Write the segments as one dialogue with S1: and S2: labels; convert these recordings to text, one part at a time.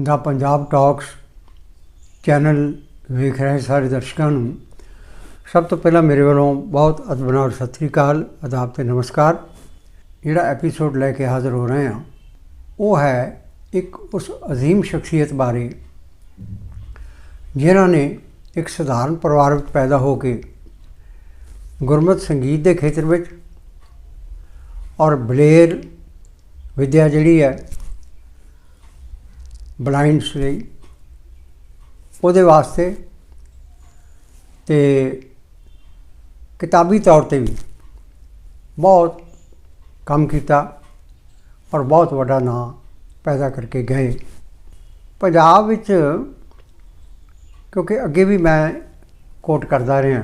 S1: ਦਾ Punjab talks channel ਵੇਖ ਰਹੇ ਸਾਰੇ ਦਰਸ਼ਕਾਂ ਨੂੰ। ਸਭ ਤੋਂ ਪਹਿਲਾਂ ਮੇਰੇ ਵੱਲੋਂ ਬਹੁਤ ਅਦਬ ਸਤਿ ਸ੍ਰੀ ਅਕਾਲ, ਆਦਾਬ ਤੇ ਨਮਸਕਾਰ। ਜਿਹੜਾ ਐਪੀਸੋਡ ਲੈ ਕੇ ਹਾਜ਼ਰ ਹੋ ਰਹੇ ਹਾਂ, ਉਹ ਹੈ ਇੱਕ ਉਸ ਅਜ਼ੀਮ ਸ਼ਖਸੀਅਤ ਬਾਰੇ, ਜਿਨ੍ਹਾਂ ਨੇ ਇੱਕ ਸਧਾਰਨ ਪਰਿਵਾਰ ਵਿੱਚ ਪੈਦਾ ਹੋ ਕੇ ਗੁਰਮਤ ਸੰਗੀਤ ਦੇ ਖੇਤਰ ਵਿੱਚ ਔਰ ਬਲੇਰ ਵਿਦਿਆ ਜਿਹੜੀ ਹੈ ਬਲਾਈਂਡਸ ਲਈ ਉਹਦੇ ਵਾਸਤੇ ਤੇ ਕਿਤਾਬੀ ਤੌਰ ਤੇ ਵੀ ਬਹੁਤ ਕੰਮ ਕੀਤਾ ਔਰ ਬਹੁਤ ਵੱਡਾ ਨਾਂ ਪੈਦਾ ਕਰਕੇ ਗਏ। ਪੰਜਾਬ ਵਿੱਚ ਕਿਉਂਕਿ ਅੱਗੇ ਵੀ ਮੈਂ ਕੋਟ ਕਰਦਾ ਰਿਹਾ,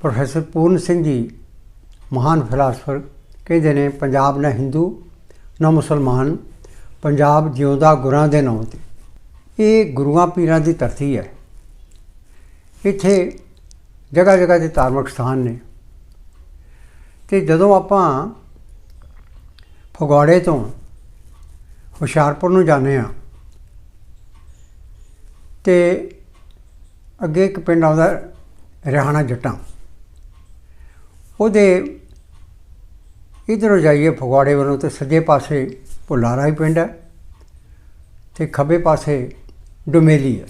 S1: ਪ੍ਰੋਫੈਸਰ ਪੂਰਨ ਸਿੰਘ ਜੀ ਮਹਾਨ ਫਿਲਾਸਫਰ ਕਹਿੰਦੇ ਨੇ, ਪੰਜਾਬ ਨਾ ਹਿੰਦੂ, ਨਾ ਮੁਸਲਮਾਨ ਪੰਜਾਬ ਜਿਉਂਦਾ ਗੁਰਾਂ ਦੇ ਨਾਂ ਤੇ। ਇਹ ਗੁਰੂਆਂ ਪੀਰਾਂ ਦੀ ਧਰਤੀ ਹੈ। ਇੱਥੇ ਜਗ੍ਹਾ ਜਗ੍ਹਾ ਦੇ ਧਾਰਮਿਕ ਸਥਾਨ ਨੇ। ਤੇ ਜਦੋਂ ਆਪਾਂ ਫਗਵਾੜੇ ਤੋਂ ਹੁਸ਼ਿਆਰਪੁਰ ਨੂੰ ਜਾਂਦੇ ਆ ਤੇ ਅੱਗੇ ਇੱਕ ਪਿੰਡ ਆਉਂਦਾ ਰਿਹਾਣਾ ਜੱਟਾਂ। ਉਹਦੇ ਇਧਰੋਂ ਜਾਈਏ ਫਗਵਾੜੇ ਵੱਲੋਂ ਤੇ ਸੱਜੇ ਪਾਸੇ ਭੁੱਲਾ ਰਾਈ ਪਿੰਡ ਹੈ ਤੇ ਖੱਬੇ ਪਾਸੇ ਡੁਮੇਲੀ ਹੈ।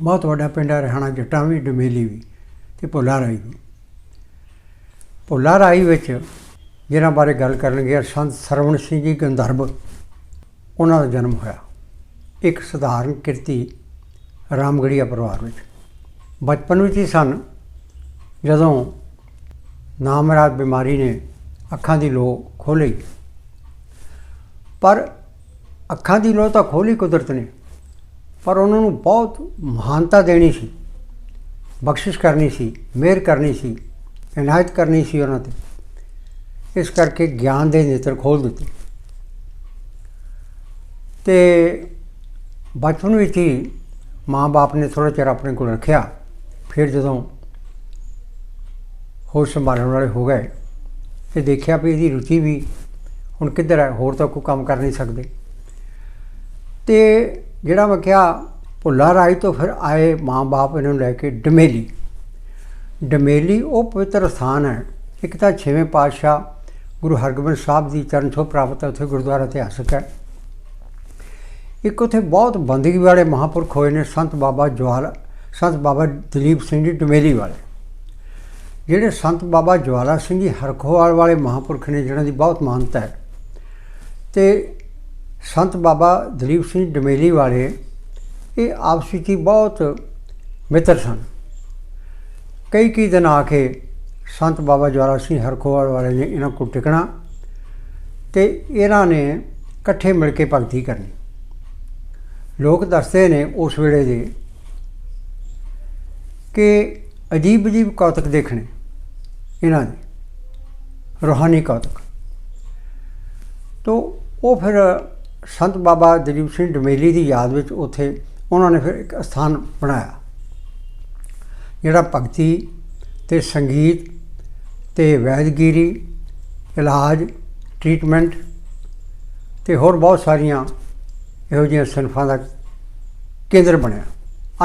S1: ਬਹੁਤ ਵੱਡਾ ਪਿੰਡ ਹੈ, ਰਿਹਾਣਾ ਜੱਟਾਂ ਵੀ, ਡੁਮੇਲੀ ਵੀ ਤੇ ਭੁੱਲਾਰਾਈ ਵੀ। ਭੁੱਲਾਰਾਈ ਵਿੱਚ ਜਿਹਨਾਂ ਬਾਰੇ ਗੱਲ ਕਰਨਗੇ, ਸੰਤ ਸਰਵਣ ਸਿੰਘ ਜੀ ਗੰਧਰਵ, ਉਹਨਾਂ ਦਾ ਜਨਮ ਹੋਇਆ। ਇੱਕ ਸਧਾਰਨ ਕਿਰਤੀ ਰਾਮਗੜੀਆ ਪਰਿਵਾਰ ਵਿੱਚ। ਬਚਪਨ ਵਿੱਚ ਹੀ ਸਨ, ਜਦੋਂ ਨਾਮਰਾਜ ਬਿਮਾਰੀ ਨੇ ਅੱਖਾਂ ਦੀ ਲੋ ਖੋਲੀ ਪਰ ਅੱਖਾਂ ਦੀ ਲੋ ਤਾਂ ਖੋਲੀ ਕੁਦਰਤ ਨੇ। ਪਰ ਉਹਨਾਂ ਨੂੰ ਬਹੁਤ ਮਹਾਨਤਾ ਦੇਣੀ ਸੀ। ਬਖਸ਼ਿਸ਼ ਕਰਨੀ ਸੀ, ਮਿਹਰ ਕਰਨੀ ਸੀ, ਇਨਾਇਤ ਕਰਨੀ ਸੀ ਉਹਨਾਂ ਤੇ। ਇਸ ਕਰਕੇ ਗਿਆਨ ਦੇ ਨੇਤਰ ਖੋਲ ਦਿੱਤੇ। ਤੇ ਬਚਪਨ ਵਿੱਚ ਹੀ ਮਾਂ-ਬਾਪ ਨੇ ਥੋੜਾ ਚਿਰ ਆਪਣੇ ਕੋਲ ਰੱਖਿਆ। ਫਿਰ ਜਦੋਂ ਹੋਸ਼ ਸੰਭਾਲਣ ਵਾਲੇ ਹੋ ਗਏ ਤੇ ਦੇਖਿਆ ਵੀ ਇਹਦੀ ਰੁਚੀ ਵੀ ਹੁਣ ਕਿੱਧਰ ਹੈ? ਹੋਰ ਤਾਂ ਕੋਈ ਕੰਮ ਕਰ ਨਹੀਂ ਸਕਦੇ। ਤੇ ਜਿਹੜਾ ਮੈਂ ਕਿਹਾ, ਭੁੱਲਾ ਰਾਈ ਤੋਂ ਫਿਰ ਆਏ ਮਾਂ-ਬਾਪ ਇਹਨੂੰ ਲੈ ਕੇ ਡਮੇਲੀ। ਡਮੇਲੀ ਉਹ ਪਵਿੱਤਰ ਸਥਾਨ ਹੈ। ਇੱਕ ਤਾਂ ਛੇਵੇਂ ਪਾਤਸ਼ਾਹ ਗੁਰੂ ਹਰਗੋਬਿੰਦ ਸਾਹਿਬ ਦੀ ਚਰਨ ਛੋਹ ਪ੍ਰਾਪਤ ਹੈ, ਉੱਥੇ ਗੁਰਦੁਆਰਾ ਇਤਿਹਾਸਕ ਹੈ। ਇੱਕ ਉੱਥੇ ਬਹੁਤ ਬੰਦਗੀ ਵਾਲੇ ਮਹਾਪੁਰਖ ਹੋਏ ਨੇ, ਸੰਤ ਬਾਬਾ ਜਵਾਲ ਸੰਤ ਬਾਬਾ ਦਲੀਪ ਸਿੰਘ ਜੀ ਡਮੇਲੀ ਵਾਲੇ। ਜਿਹੜੇ ਸੰਤ ਬਾਬਾ ਜਵਾਲਾ ਸਿੰਘ ਜੀ ਹਰਖੋਵਾਲ ਵਾਲੇ ਮਹਾਪੁਰਖ ਨੇ ਜਿਹਨਾਂ ਦੀ ਬਹੁਤ ਮਾਨਤਾ ਹੈ। ਤੇ ਸੰਤ ਬਾਬਾ ਦਲੀਪ ਸਿੰਘ ਡਮੇਲੀ ਵਾਲੇ ਇਹ ਆਪਸੀ ਵਿੱਚ ਹੀ ਬਹੁਤ ਮਿੱਤਰ ਸਨ। ਕਈ ਕਈ ਦਿਨ ਆ ਕੇ ਸੰਤ ਬਾਬਾ ਜਵਾਰਾ ਸਿੰਘ ਹਰਖੋਵਾਲ ਵਾਲੇ ਨੇ ਇਹਨਾਂ ਕੋਲ ਟਿਕਣਾ ਤੇ ਇਹਨਾਂ ਨੇ ਇਕੱਠੇ ਮਿਲ ਕੇ ਭਗਤੀ ਕਰਨੀ। ਲੋਕ ਦੱਸਦੇ ਨੇ ਉਸ ਵੇਲੇ ਦੇ ਕਿ ਅਜੀਬ ਅਜੀਬ ਕੌਤਕ ਦੇਖਣੇ ਇਹਨਾਂ ਦੇ, ਰੋਹਾਨੀ ਕੌਤਕ। ਤੋਂ ਉਹ ਫਿਰ ਸੰਤ ਬਾਬਾ ਦਲੀਪ ਸਿੰਘ ਡਮੇਲੀ ਦੀ ਯਾਦ ਵਿੱਚ ਉੱਥੇ ਉਹਨਾਂ ਨੇ ਫਿਰ ਇੱਕ ਸਥਾਨ ਬਣਾਇਆ, ਜਿਹੜਾ ਭਗਤੀ ਤੇ ਸੰਗੀਤ ਤੇ ਵੈਦਗੀਰੀ, ਇਲਾਜ, ਟ੍ਰੀਟਮੈਂਟ ਤੇ ਹੋਰ ਬਹੁਤ ਸਾਰੀਆਂ ਇਹੋ ਜਿਹੀਆਂ ਸੰਫਾਂ ਦਾ ਕੇਂਦਰ ਬਣਿਆ,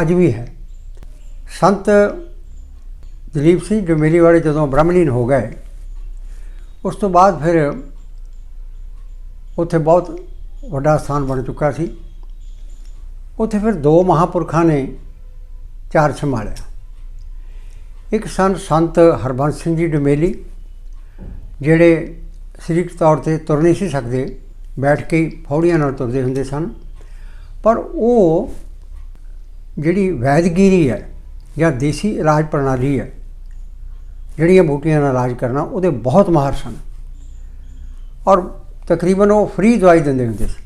S1: ਅੱਜ ਵੀ ਹੈ। ਸੰਤ ਦਲੀਪ ਸਿੰਘ ਡਮੇਲੀ ਵਾਲੇ ਜਦੋਂ ਬ੍ਰਹਮਲੀਨ ਹੋ ਗਏ, ਉਸ ਤੋਂ ਬਾਅਦ ਫਿਰ ਉੱਥੇ ਬਹੁਤ ਵੱਡਾ ਸਥਾਨ ਬਣ ਚੁੱਕਾ ਸੀ। ਉੱਥੇ ਫਿਰ ਦੋ ਮਹਾਪੁਰਖਾਂ ਨੇ ਚਾਰ ਸੰਭਾਲਿਆ। ਇੱਕ ਸਨ ਸੰਤ ਹਰਬੰਸ ਸਿੰਘ ਜੀ ਡਮੇਲੀ, ਜਿਹੜੇ ਸਰੀਰਕ ਤੌਰ ਤੇ ਤੁਰ ਨਹੀਂ ਸੀ ਸਕਦੇ, ਬੈਠ ਕੇ ਫੌੜੀਆਂ ਨਾਲ ਤੁਰਦੇ ਹੁੰਦੇ ਸਨ। ਪਰ ਉਹ ਜਿਹੜੀ ਵੈਦਗੀਰੀ ਹੈ ਜਾਂ ਦੇਸੀ ਇਲਾਜ ਪ੍ਰਣਾਲੀ ਹੈ, ਜਿਹੜੀਆਂ ਬੂਟੀਆਂ ਨਾਲ ਇਲਾਜ ਕਰਨਾ, ਉਹਦੇ ਬਹੁਤ ਮਾਹਰ ਸਨ। ਔਰ ਤਕਰੀਬਨ ਉਹ ਫ੍ਰੀ ਦਵਾਈ ਦਿੰਦੇ ਹੁੰਦੇ ਸੀ।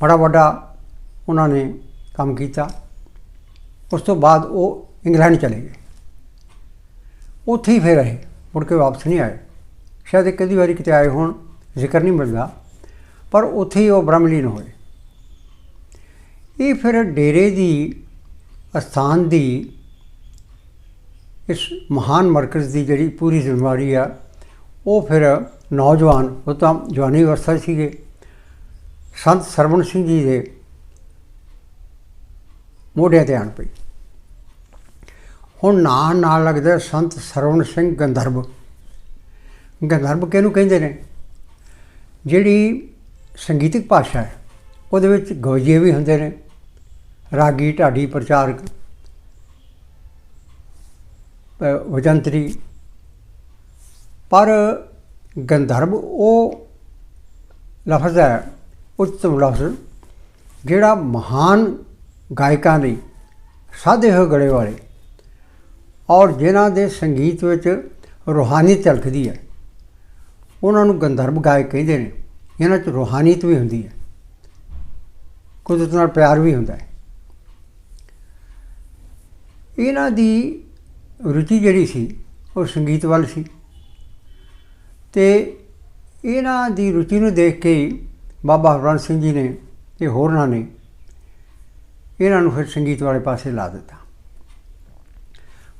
S1: ਬੜਾ ਵੱਡਾ ਉਹਨਾਂ ਨੇ ਕੰਮ ਕੀਤਾ। ਉਸ ਤੋਂ ਬਾਅਦ ਉਹ ਇੰਗਲੈਂਡ ਚਲੇ ਗਏ। ਉੱਥੇ ਹੀ ਫਿਰ ਰਹੇ ਮੁੜ ਕੇ ਵਾਪਸ ਨਹੀਂ ਆਏ। ਸ਼ਾਇਦ ਇੱਕ ਅੱਧੀ ਵਾਰੀ ਕਿਤੇ ਆਏ ਹੋਣ, ਜ਼ਿਕਰ ਨਹੀਂ ਮਿਲਦਾ। ਪਰ ਉੱਥੇ ਹੀ ਉਹ ਬ੍ਰਹਮਲੀਨ ਹੋਏ। ਇਹ ਫਿਰ ਡੇਰੇ ਦੀ, ਅਸਥਾਨ ਦੀ, ਇਸ ਮਹਾਨ ਮਰਕਜ਼ ਦੀ ਜਿਹੜੀ ਪੂਰੀ ਜ਼ਿੰਮੇਵਾਰੀ ਆ, ਉਹ ਫਿਰ ਨੌਜਵਾਨ, ਉਹ ਤਾਂ ਜਵਾਨੀ ਅਵਸਥਾ ਸੀਗੇ। ਸੰਤ ਸਰਵਣ ਸਿੰਘ ਜੀ ਦੇ ਮੋਢਿਆਂ ਤੇ ਆਣ ਪਈ। ਹੁਣ ਨਾਂ ਨਾਲ ਲੱਗਦਾ ਸੰਤ ਸਰਵਣ ਸਿੰਘ ਗੰਧਰਵ। ਗੰਧਰਵ ਕਿਹਨੂੰ ਕਹਿੰਦੇ ਨੇ? ਜਿਹੜੀ ਸੰਗੀਤਿਕ ਭਾਸ਼ਾ ਹੈ, ਉਹਦੇ ਵਿੱਚ ਗਵਈਏ ਵੀ ਹੁੰਦੇ ਨੇ। ਰਾਗੀ, ਢਾਡੀ, ਪ੍ਰਚਾਰਕ ਵਜੰਤਰੀ। ਪਰ ਗੰਧਰਵ, ਉਹ ਲਫ਼ਜ਼ ਹੈ, ਉੱਤਮ ਲਫ਼ਜ਼, ਜਿਹੜਾ ਮਹਾਨ ਗਾਇਕਾਂ ਲਈ ਸਾਦੇ ਹੋਏ ਗਲੇ ਵਾਲੇ ਔਰ ਜਿਨ੍ਹਾਂ ਦੇ ਸੰਗੀਤ ਵਿੱਚ ਰੂਹਾਨੀ ਝਲਕਦੀ ਹੈ। ਉਹਨਾਂ ਨੂੰ ਗੰਧਰਵ ਗਾਇਕ ਕਹਿੰਦੇ ਨੇ ਇਹਨਾਂ 'ਚ ਰੂਹਾਨੀਤ ਵੀ ਹੁੰਦੀ ਹੈ, ਕੁਦਰਤ ਨਾਲ ਪਿਆਰ ਵੀ ਹੁੰਦਾ ਹੈ। ਇਹਨਾਂ ਦੀ ਰੁਚੀ ਜਿਹੜੀ ਸੀ, ਉਹ ਸੰਗੀਤ ਵੱਲ ਸੀ। ਤੇ ਇਹਨਾਂ ਦੀ ਰੁਚੀ ਨੂੰ ਦੇਖ ਕੇ ਬਾਬਾ ਹਰਵੰਸ ਸਿੰਘ ਜੀ ਨੇ ਤੇ ਹੋਰਨਾਂ ਨੇ ਇਹਨਾਂ ਨੂੰ ਫਿਰ ਸੰਗੀਤ ਵਾਲੇ ਪਾਸੇ ਲਾ ਦਿੱਤਾ।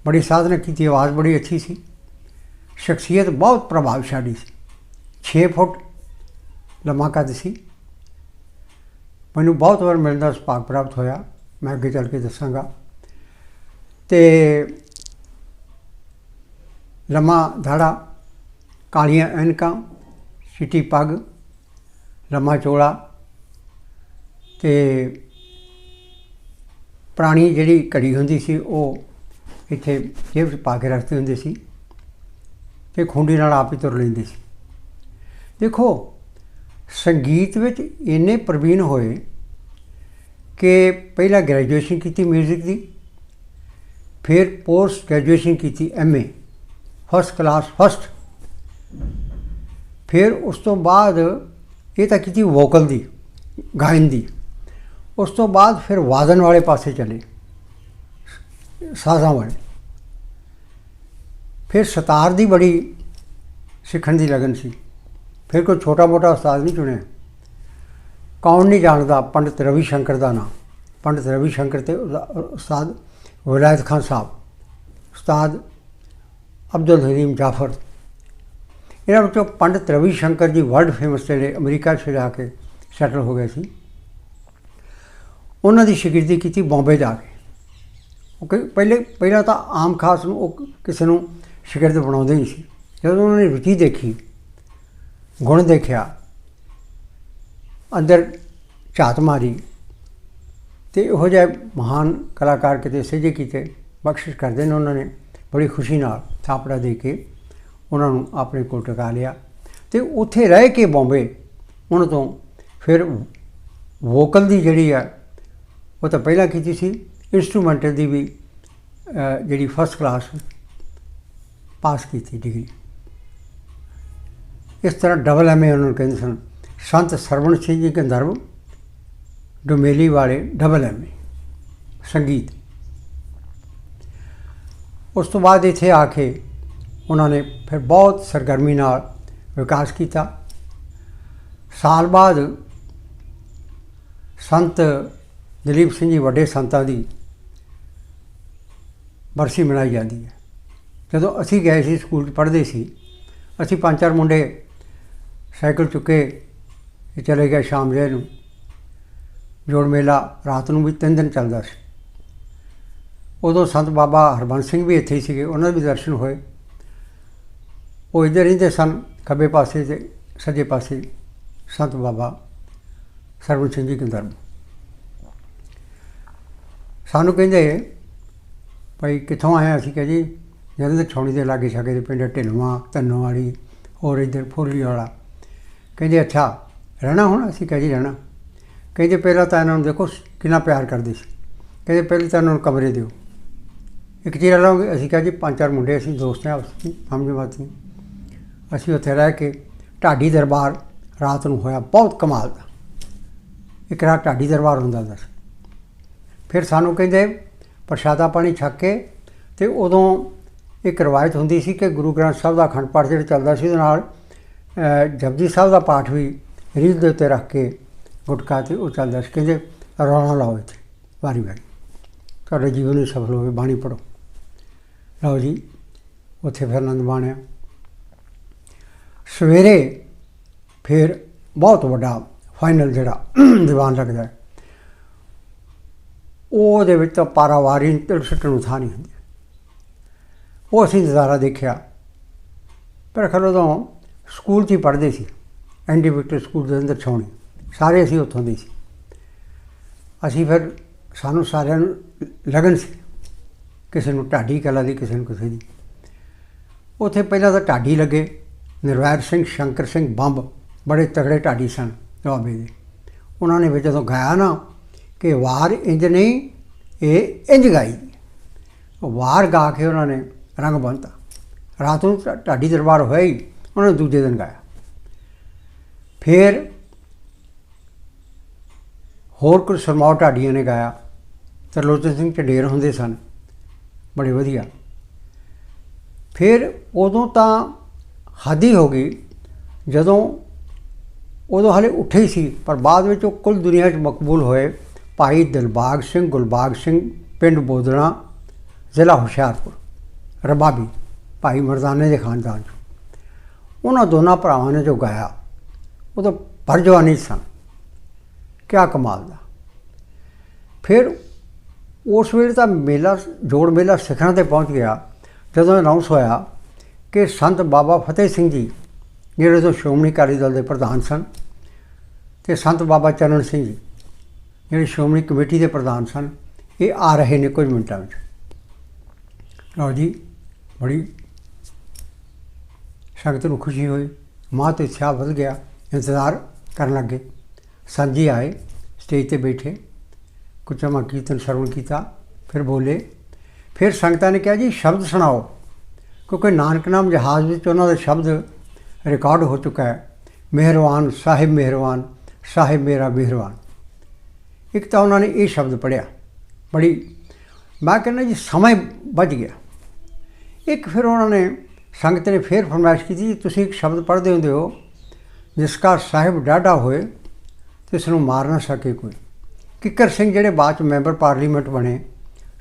S1: ਬੜੀ ਸਾਧਨਾ ਕੀਤੀ, ਆਵਾਜ਼ ਬੜੀ ਅੱਛੀ ਸੀ। ਸ਼ਖਸੀਅਤ ਬਹੁਤ ਪ੍ਰਭਾਵਸ਼ਾਲੀ ਸੀ। 6 ਫੁੱਟ ਲੰਮਾ ਕੱਦ ਸੀ। ਮੈਨੂੰ ਬਹੁਤ ਵਾਰ ਮਿਲਣ ਦਾ ਸੁਭਾਗ ਪ੍ਰਾਪਤ ਹੋਇਆ। ਮੈਂ ਅੱਗੇ ਚੱਲ ਕੇ ਦੱਸਾਂਗਾ। ਤੇ ਲੰਮਾ ਧਾੜਾ ਕਾਲੀਆਂ ਐਨਕਾਂ ਚਿੱਟੀ ਪੱਗ ਲੰਮਾ ਚੋਲਾ ਤੇ ਪੁਰਾਣੀ ਜਿਹੜੀ ਘੜੀ ਹੁੰਦੀ ਸੀ, ਉਹ ਇੱਥੇ ਜੇਬ 'ਚ ਪਾ ਕੇ ਰੱਖਦੇ ਹੁੰਦੇ ਸੀ ਤੇ ਖੁੰਡੀ ਨਾਲ ਆਪ ਹੀ ਤੁਰ ਲੈਂਦੇ ਸੀ। ਦੇਖੋ, ਸੰਗੀਤ ਵਿੱਚ ਇੰਨੇ ਪ੍ਰਵੀਨ ਹੋਏ ਕਿ ਪਹਿਲਾਂ ਗ੍ਰੈਜੂਏਸ਼ਨ ਕੀਤੀ 뮤직 ਦੀ, ਫਿਰ ਪੋਸਟ ਗ੍ਰੈਜੂਏਸ਼ਨ ਕੀਤੀ ਐਮਏ ਫਸਟ ਕਲਾਸ ਫਸਟ ਫਿਰ ਉਸ ਤੋਂ ਬਾਅਦ ਇਹ ਤਾਂ ਕੀਤੀ ਵੋਕਲ ਦੀ, ਗਾਇਨ ਦੀ। ਉਸ ਤੋਂ ਬਾਅਦ ਫਿਰ ਵਾਦਨ ਵਾਲੇ ਪਾਸੇ ਚਲੇ ਸਾਜ਼ਾਂ ਵਾਲੇ। ਫਿਰ ਸਤਾਰ ਦੀ ਬੜੀ ਸਿੱਖਣ ਦੀ ਲਗਨ ਸੀ। ਫਿਰ ਕੋਈ ਛੋਟਾ ਮੋਟਾ ਉਸਤਾਦ ਨਹੀਂ ਚੁਣਿਆ। ਕੌਣ ਨਹੀਂ ਜਾਣਦਾ ਪੰਡਿਤ ਰਵੀ ਸ਼ੰਕਰ ਦਾ ਨਾਮ। ਪੰਡਿਤ ਰਵੀ ਸ਼ੰਕਰ ਤੇ ਉਸਤਾਦ ਵਿਲਾਇਤ ਖਾਨ ਸਾਹਿਬ। ਉਸਤਾਦ ਅਬਦੁਲ ਹਰੀਮ ਜਾਫਰ। ਇਹਨਾਂ ਵਿੱਚੋਂ ਪੰਡਿਤ ਰਵੀ ਸ਼ੰਕਰ ਜੀ ਵਰਲਡ ਫੇਮਸ ਜਿਹੜੇ ਅਮਰੀਕਾ 'ਚ ਜਾ ਕੇ ਸੈਟਲ ਹੋ ਗਏ ਸੀ। ਉਹਨਾਂ ਦੀ ਸ਼ਾਗਿਰਦੀ ਕੀਤੀ ਬੰਬੇ ਜਾ ਕੇ। ਉਹ ਪਹਿਲੇ, ਪਹਿਲਾਂ ਤਾਂ ਆਮ ਖਾਸ ਨੂੰ ਉਹ ਕਿਸੇ ਨੂੰ ਸ਼ਾਗਿਰਦ ਬਣਾਉਂਦੇ ਨਹੀਂ ਸੀ। ਜਦੋਂ ਉਹਨਾਂ ਨੇ ਰੁਚੀ ਦੇਖੀ, ਗੁਣ ਦੇਖਿਆ, ਅੰਦਰ ਝਾਤ ਮਾਰੀ ਤੇ ਇਹੋ ਜਿਹੇ ਮਹਾਨ ਕਲਾਕਾਰ ਕਿਤੇ ਸਜੇ ਕੀਤੇ ਬਖਸ਼ਿਸ਼ ਕਰਦੇ ਨੇ ਉਹਨਾਂ ਨੇ ਬੜੀ ਖੁਸ਼ੀ ਨਾਲ ਥਾਪੜਾ ਦੇ ਕੇ ਉਹਨਾਂ ਨੂੰ ਆਪਣੇ ਕੋਲ ਟਿਕਾ ਲਿਆ ਤੇ ਉੱਥੇ ਰਹਿ ਕੇ ਬੰਬੇ, ਉਹਨਾਂ ਤੋਂ ਫਿਰ ਵੋਕਲ ਦੀ ਜਿਹੜੀ ਆ, ਉਹ ਤਾਂ ਪਹਿਲਾਂ ਕੀਤੀ ਸੀ ਇਨਸਟਰੂਮੈਂਟਲ ਦੀ ਵੀ ਜਿਹੜੀ ਫਸਟ ਕਲਾਸ ਪਾਸ ਕੀਤੀ ਡਿਗਰੀ ਇਸ ਤਰ੍ਹਾਂ ਡਬਲ ਐਮਏ ਉਹਨਾਂ ਨੂੰ ਕਹਿੰਦੇ ਸਨ। ਸੰਤ ਸਰਵਣ ਸਿੰਘ ਜੀ ਗੰਧਰਵ, ਡੋਮੇਲੀ ਵਾਲੇ ਡਬਲ ਐਮਏ ਸੰਗੀਤ। ਉਸ ਤੋਂ ਬਾਅਦ ਇੱਥੇ ਆ ਕੇ ਉਹਨਾਂ ਨੇ ਫਿਰ ਬਹੁਤ ਸਰਗਰਮੀ ਨਾਲ ਵਿਕਾਸ ਕੀਤਾ। ਸਾਲ ਬਾਅਦ ਸੰਤ ਦਲੀਪ ਸਿੰਘ ਜੀ ਵੱਡੇ ਸੰਤਾਂ ਦੀ ਬਰਸੀ ਮਨਾਈ ਜਾਂਦੀ ਹੈ। ਜਦੋਂ ਅਸੀਂ ਗਏ ਸੀ, ਸਕੂਲ 'ਚ ਪੜ੍ਹਦੇ ਸੀ, ਅਸੀਂ ਪੰਜ ਚਾਰ ਮੁੰਡੇ ਸਾਈਕਲ ਚੁੱਕੇ ਚਲੇ ਗਏ ਸ਼ਾਮ ਜੇ ਨੂੰ। ਜੋੜ ਮੇਲਾ ਰਾਤ ਨੂੰ ਵੀ ਤਿੰਨ ਦਿਨ ਚੱਲਦਾ ਸੀ। ਉਦੋਂ ਸੰਤ ਬਾਬਾ ਹਰਬੰਸ ਸਿੰਘ ਵੀ ਇੱਥੇ ਸੀਗੇ, ਉਹਨਾਂ ਦੇ ਵੀ ਦਰਸ਼ਨ ਹੋਏ। ਉਹ ਇੱਧਰ ਰਹਿੰਦੇ ਸਨ, ਖੱਬੇ ਪਾਸੇ ਤੇ ਸੱਜੇ ਪਾਸੇ ਸੰਤ ਬਾਬਾ ਸਰਵਣ ਸਿੰਘ ਜੀ ਗੰਧਰਵ ਸਾਨੂੰ ਕਹਿੰਦੇ, ਭਾਈ ਕਿੱਥੋਂ ਆਏ ਅਸੀਂ ਕਿਹਾ, ਜੀ ਜਦੋਂ ਤੇ ਛਾਉਣੀ ਦੇ ਲਾਗੇ ਛਾਗੇ ਦੇ ਪਿੰਡ ਢਿਲਵਾ ਧੰਨੋ ਵਾਲੀ ਹੋਰ ਇੱਧਰ ਫੁੱਲੀ ਵਾਲਾ। ਕਹਿੰਦੇ, ਅੱਛਾ, ਰਹਿਣਾ ਹੁਣ? ਅਸੀਂ ਕਿਹਾ, ਜੀ, ਰਹਿਣਾ। ਕਹਿੰਦੇ, ਪਹਿਲਾਂ ਤਾਂ ਇਹਨਾਂ ਨੂੰ ਦੇਖੋ, ਕਿੰਨਾ ਪਿਆਰ ਕਰਦੇ ਸੀ। ਕਹਿੰਦੇ, ਪਹਿਲੇ ਤਾਂ ਇਹਨਾਂ ਨੂੰ ਕਮਰੇ ਦਿਓ। ਇੱਕ ਚੀਜ਼ ਲਾਉਂਗੇ ਅਸੀਂ ਕਿਹਾ, ਜੀ, ਪੰਜ ਚਾਰ ਮੁੰਡੇ ਅਸੀਂ, ਦੋਸਤ ਹਾਂ ਆਪਸ ਵਿੱਚ ਹਮ ਜਮਾਤੀ ਅਸੀਂ ਉੱਥੇ ਰਹਿ ਕੇ ਢਾਡੀ ਦਰਬਾਰ ਰਾਤ ਨੂੰ ਹੋਇਆ ਬਹੁਤ ਕਮਾਲ ਦਾ। ਇੱਕ ਰਾਤ ਢਾਡੀ ਦਰਬਾਰ ਹੁੰਦਾ ਹੁੰਦਾ ਸੀ। ਫਿਰ ਸਾਨੂੰ ਕਹਿੰਦੇ ਪ੍ਰਸ਼ਾਦਾ ਪਾਣੀ ਛੱਕ ਕੇ ਤੇ ਉਦੋਂ ਇੱਕ ਰਵਾਇਤ ਹੁੰਦੀ ਸੀ ਕਿ ਗੁਰੂ ਗ੍ਰੰਥ ਸਾਹਿਬ ਦਾ ਅਖੰਡ ਪਾਠ ਜਿਹੜਾ ਚੱਲਦਾ ਸੀ ਉਹਦੇ ਨਾਲ ਜਪਜੀ ਸਾਹਿਬ ਦਾ ਪਾਠ ਵੀ ਰੀਤ ਦੇ ਉੱਤੇ ਰੱਖ ਕੇ ਗੁਟਕਾ ਤੇ ਉਹ ਚੱਲਦਾ ਸੀ। ਕਹਿੰਦੇ ਰੌਣਾ ਲਾਓ ਇੱਥੇ, ਵਾਰੀ ਵਾਰੀ। ਤੁਹਾਡੇ ਜੀਵਨ ਨੂੰ ਸਫਲ ਹੋਵੇ ਬਾਣੀ ਪੜੋ ਲਓ ਜੀ, ਉੱਥੇ ਫਿਰ ਆਨੰਦ ਬਾਣਿਆ ਸਵੇਰੇ ਫਿਰ ਬਹੁਤ ਵੱਡਾ ਫਾਈਨਲ ਜਿਹੜਾ ਦੀਵਾਨ ਲੱਗਦਾ ਉਹਦੇ ਵਿੱਚ ਤਾਂ ਪਾਰਾਵਾਰੀ ਤਿਲ ਨੂੰ ਥਾਂ ਨਹੀਂ ਹੁੰਦੀ। ਉਹ ਅਸੀਂ ਨਜ਼ਾਰਾ ਦੇਖਿਆ। ਪਰ ਖਲੋ ਤੋਂ ਸਕੂਲ 'ਚ ਹੀ ਪੜ੍ਹਦੇ ਸੀ। ਐਂਡੀ ਸਕੂਲ ਦੇ ਅੰਦਰ ਛਾਉਣੀ। ਸਾਰੇ ਅਸੀਂ ਉੱਥੋਂ ਦੇ ਸੀ। ਅਸੀਂ ਫਿਰ ਸਾਨੂੰ ਸਾਰਿਆਂ ਨੂੰ ਲਗਨ ਸੀ। ਕਿਸੇ ਨੂੰ ਢਾਡੀ ਕਲਾ ਦੀ, ਕਿਸੇ ਨੂੰ ਕਿਸੇ ਦੀ। ਉੱਥੇ ਪਹਿਲਾਂ ਤਾਂ ਢਾਡੀ ਲੱਗੇ। ਨਿਰਵੈਰ ਸਿੰਘ, ਸ਼ੰਕਰ ਸਿੰਘ ਬੰਬ ਬੜੇ ਤਗੜੇ ਢਾਡੀ ਸਨ ਦੁਆਬੇ ਦੇ। ਉਹਨਾਂ ਨੇ ਵੀ ਜਦੋਂ ਗਾਇਆ ਨਾ ਕਿ ਵਾਰ ਇੰਜ ਨਹੀਂ, ਇਹ ਇੰਜ ਗਾਈ। ਵਾਰ ਗਾ ਕੇ ਉਹਨਾਂ ਨੇ ਰੰਗ ਬੰਨਤਾ। ਰਾਤ ਨੂੰ ਢਾਡੀ ਦਰਬਾਰ ਹੋਇਆ ਹੀ, ਉਹਨਾਂ ਨੇ ਦੂਜੇ ਦਿਨ ਗਾਇਆ। ਫਿਰ ਹੋਰ ਕੁਝ ਸਰਮਾਉ ਢਾਡੀਆਂ ਨੇ ਗਾਇਆ। ਤਰਲੋਚਨ ਸਿੰਘ ਢੇਰ ਹੁੰਦੇ ਸਨ। ਬੜੇ ਵਧੀਆ। ਫਿਰ ਉਦੋਂ ਤਾਂ ਹਾਦੀ ਹੋ ਗਈ ਜਦੋਂ ਉਦੋਂ ਹਾਲੇ ਉੱਠੇ ਹੀ ਸੀ, ਪਰ ਬਾਅਦ ਵਿੱਚ ਉਹ ਕੁੱਲ ਦੁਨੀਆ 'ਚ ਮਕਬੂਲ ਹੋਏ ਭਾਈ ਦਿਲਬਾਗ ਸਿੰਘ, ਗੁਲਬਾਗ ਸਿੰਘ, ਪਿੰਡ ਬੋਦਣਾ ਜ਼ਿਲ੍ਹਾ ਹੁਸ਼ਿਆਰਪੁਰ, ਰਬਾਬੀ, ਭਾਈ ਮਰਦਾਨੇ ਦੇ ਖਾਨਦਾਨ 'ਚ। ਉਹਨਾਂ ਦੋਨਾਂ ਭਰਾਵਾਂ ਨੇ ਜੋ ਗਾਇਆ, ਉਹ ਤਾਂ ਪਰਜਵਾਨੀ ਸਨ। ਕਿਆ ਕਮਾਲ ਦਾ। ਫਿਰ ਉਸ ਵੇਲੇ ਤਾਂ ਮੇਲਾ, ਜੋੜ ਮੇਲਾ ਸਿਖਰਾਂ ਤੇ ਪਹੁੰਚ ਗਿਆ। ਜਦੋਂ ਅਨਾਉਂਸ ਹੋਇਆ ਕਿ ਸੰਤ ਬਾਬਾ ਫਤਿਹ ਸਿੰਘ ਜੀ ਜਿਹੜੇ ਤੋਂ ਸ਼੍ਰੋਮਣੀ ਅਕਾਲੀ ਦਲ ਦੇ ਪ੍ਰਧਾਨ ਸਨ ਤੇ ਸੰਤ ਬਾਬਾ ਚਰਨ ਸਿੰਘ ਜੀ ਜਿਹੜੇ ਸ਼੍ਰੋਮਣੀ ਕਮੇਟੀ ਦੇ ਪ੍ਰਧਾਨ ਸਨ, ਇਹ ਆ ਰਹੇ ਨੇ ਕੁਝ ਮਿੰਟਾਂ ਵਿੱਚ। ਲਓ ਜੀ, ਬੜੀ ਸੰਗਤ ਨੂੰ ਖੁਸ਼ੀ ਹੋਈ, ਮਾਂ ਤੇ ਉਤਸ਼ਾਹ ਵੱਧ ਗਿਆ, ਇੰਤਜ਼ਾਰ ਕਰਨ ਲੱਗੇ। ਸਾਂਝੀ ਆਏ, ਸਟੇਜ ਤੇ ਬੈਠੇ ਕੁਝ ਕੀਰਤਨ ਸ਼ਰਵਣ ਕੀਤਾ, ਫਿਰ ਬੋਲੇ। ਫਿਰ ਸੰਗਤਾਂ ਨੇ ਕਿਹਾ, ਜੀ, ਸ਼ਬਦ ਸੁਣਾਓ। ਕਿਉਂਕਿ ਨਾਨਕ ਨਾਮ ਜਹਾਜ਼ ਵਿੱਚ ਉਹਨਾਂ ਦਾ ਸ਼ਬਦ ਰਿਕਾਰਡ ਹੋ ਚੁੱਕਾ ਹੈ। ਮਿਹਰਬਾਨ, ਸਾਹਿਬ ਮਿਹਰਬਾਨ, ਸਾਹਿਬ ਮੇਰਾ ਮਿਹਰਵਾਨ ਇੱਕ ਤਾਂ ਉਹਨਾਂ ਨੇ ਇਹ ਸ਼ਬਦ ਪੜਿਆ ਬੜੀ ਮੈਂ ਕਹਿੰਦਾ ਜੀ ਸਮਾਂ ਬਚ ਗਿਆ। ਇੱਕ ਫਿਰ ਉਹਨਾਂ ਨੇ ਸੰਗਤ ਨੇ ਫਿਰ ਫਰਮਾਇਸ਼ ਕੀਤੀ, ਜੀ ਤੁਸੀਂ ਇੱਕ ਸ਼ਬਦ ਪੜ੍ਹਦੇ ਹੁੰਦੇ ਹੋ, ਜਿਸ ਕਾ ਸਾਹਿਬ ਡਾਢਾ ਹੋਏ, ਤੇ ਇਸ ਨੂੰ ਮਾਰ ਨਾ ਸਕੇ ਕੋਈ। ਕਿੱਕਰ ਸਿੰਘ ਜਿਹੜੇ ਬਾਅਦ ਚ ਮੈਂਬਰ ਪਾਰਲੀਮੈਂਟ ਬਣੇ,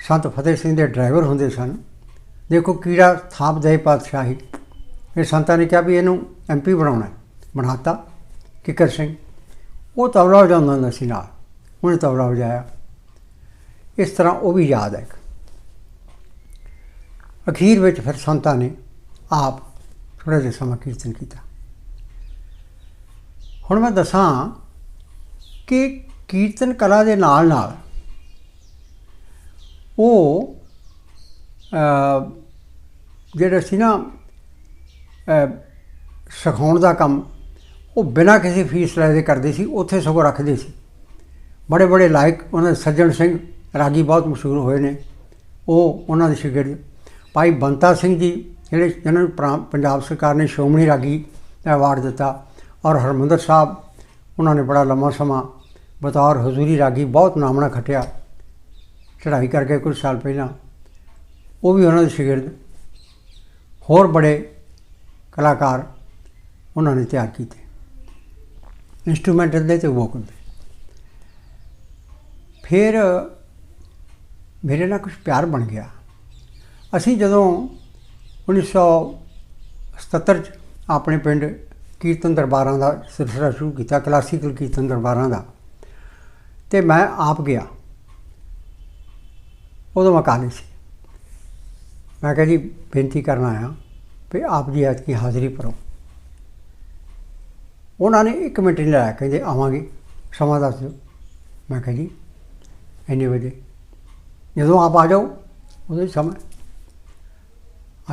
S1: ਸੰਤ ਫਤਿਹ ਸਿੰਘ ਦੇ ਡਰਾਈਵਰ ਹੁੰਦੇ ਸਨ ਦੇਖੋ ਕੀੜਾ ਥਾਪ ਦੇ ਪਾਤਸ਼ਾਹੀ। ਇਹ ਸੰਤਾਂ ਨੇ ਕਿਹਾ ਵੀ ਇਹਨੂੰ ਐਮਪੀ ਬਣਾਉਣਾ ਬਣਾਤਾ, ਕਿੱਕਰ ਸਿੰਘ। ਉਹ ਤਬਲਾ ਵਜਾਉਂਦਾ ਹੁੰਦਾ ਸੀ ਨਾਲ, ਉਹਨੇ ਤਬਲਾ ਵਜਾਇਆ। ਇਸ ਤਰ੍ਹਾਂ ਉਹ ਵੀ ਯਾਦ ਹੈ ਇੱਕ। ਅਖੀਰ ਵਿੱਚ ਫਿਰ ਸੰਤਾਂ ਨੇ ਆਪ ਥੋੜਾ ਜਿਹਾ ਸਮਾਂ ਕੀਰਤਨ ਕੀਤਾ। ਹੁਣ ਮੈਂ ਦੱਸਾਂ ਕਿ ਕੀਰਤਨ ਕਲਾ ਦੇ ਨਾਲ ਨਾਲ ਉਹ ਜਿਹੜਾ ਸੀ ਨਾ ਸਿਖਾਉਣ ਦਾ ਕੰਮ, ਉਹ ਬਿਨਾਂ ਕਿਸੇ ਫੀਸ ਲੈ ਦੇ ਕਰਦੇ ਸੀ, ਉੱਥੇ ਸਗੋਂ ਰੱਖਦੇ ਸੀ। ਬੜੇ ਬੜੇ ਲਾਇਕ ਉਹਨਾਂ ਦੇ ਸੱਜਣ ਸਿੰਘ ਰਾਗੀ ਬਹੁਤ ਮਸ਼ਹੂਰ ਹੋਏ ਨੇ, ਉਹ ਉਹਨਾਂ ਦੇ ਸ਼ਾਗਿਰਦ ਭਾਈ ਬੰਤਾ ਸਿੰਘ ਜੀ, ਜਿਹੜੇ ਜਿਹਨਾਂ ਨੂੰ ਪ੍ਰਾ- ਪੰਜਾਬ ਸਰਕਾਰ ਨੇ ਸ਼੍ਰੋਮਣੀ ਰਾਗੀ ਦਾ ਅਵਾਰਡ ਦਿੱਤਾ, ਔਰ ਹਰਮੰਦਰ ਸਾਹਿਬ, ਉਹਨਾਂ ਨੇ ਬੜਾ ਲੰਮਾ ਸਮਾਂ ਬਤੌਰ ਹਜ਼ੂਰੀ ਰਾਗੀ ਬਹੁਤ ਨਾਮਣਾ ਖਟਿਆ, ਚੜ੍ਹਾਈ ਕਰਕੇ ਕੁਝ ਸਾਲ ਪਹਿਲਾਂ। ਉਹ ਵੀ ਉਹਨਾਂ ਦੇ ਸ਼ਾਗਿਰਦ ਹੋਰ ਬੜੇ ਕਲਾਕਾਰ ਉਹਨਾਂ ਨੇ ਤਿਆਰ ਕੀਤੇ। ਇਨਸਟਰੂਮੈਂਟਲ ਦੇ ਤੇ ਵੋਕਲ ਦੇ। ਫਿਰ ਮੇਰੇ ਨਾਲ ਕੁਝ ਪਿਆਰ ਬਣ ਗਿਆ। ਅਸੀਂ ਜਦੋਂ 1977 ਚ ਆਪਣੇ ਪਿੰਡ ਕੀਰਤਨ ਦਰਬਾਰਾਂ ਦਾ ਸਿਲਸਿਲਾ ਸ਼ੁਰੂ ਕੀਤਾ ਕਲਾਸੀਕਲ ਕੀਰਤਨ ਦਰਬਾਰਾਂ ਦਾ, ਤੇ ਮੈਂ ਆਪ ਗਿਆ। ਉਦੋਂ ਮੈਂ ਕਾਲਜ ਸੀ। ਮੈਂ ਕਿਹਾ ਜੀ, ਬੇਨਤੀ ਕਰਨ ਆਇਆ ਵੀ ਆਪ ਜੀ ਅੱਜ ਕੀ ਹਾਜ਼ਰੀ ਭਰੋ। ਉਹਨਾਂ ਨੇ ਇੱਕ ਮਿੰਟ ਨਹੀਂ ਲਾਇਆ, ਕਹਿੰਦੇ ਆਵਾਂਗੇ, ਸਮਾਂ ਦੱਸ ਦਿਓ। ਮੈਂ ਕਿਹਾ ਜੀ, ਇੰਨੇ ਵਜੇ। ਜਦੋਂ ਆਪ ਆ ਜਾਓ, ਉਦੋਂ ਹੀ ਸਮਾਂ।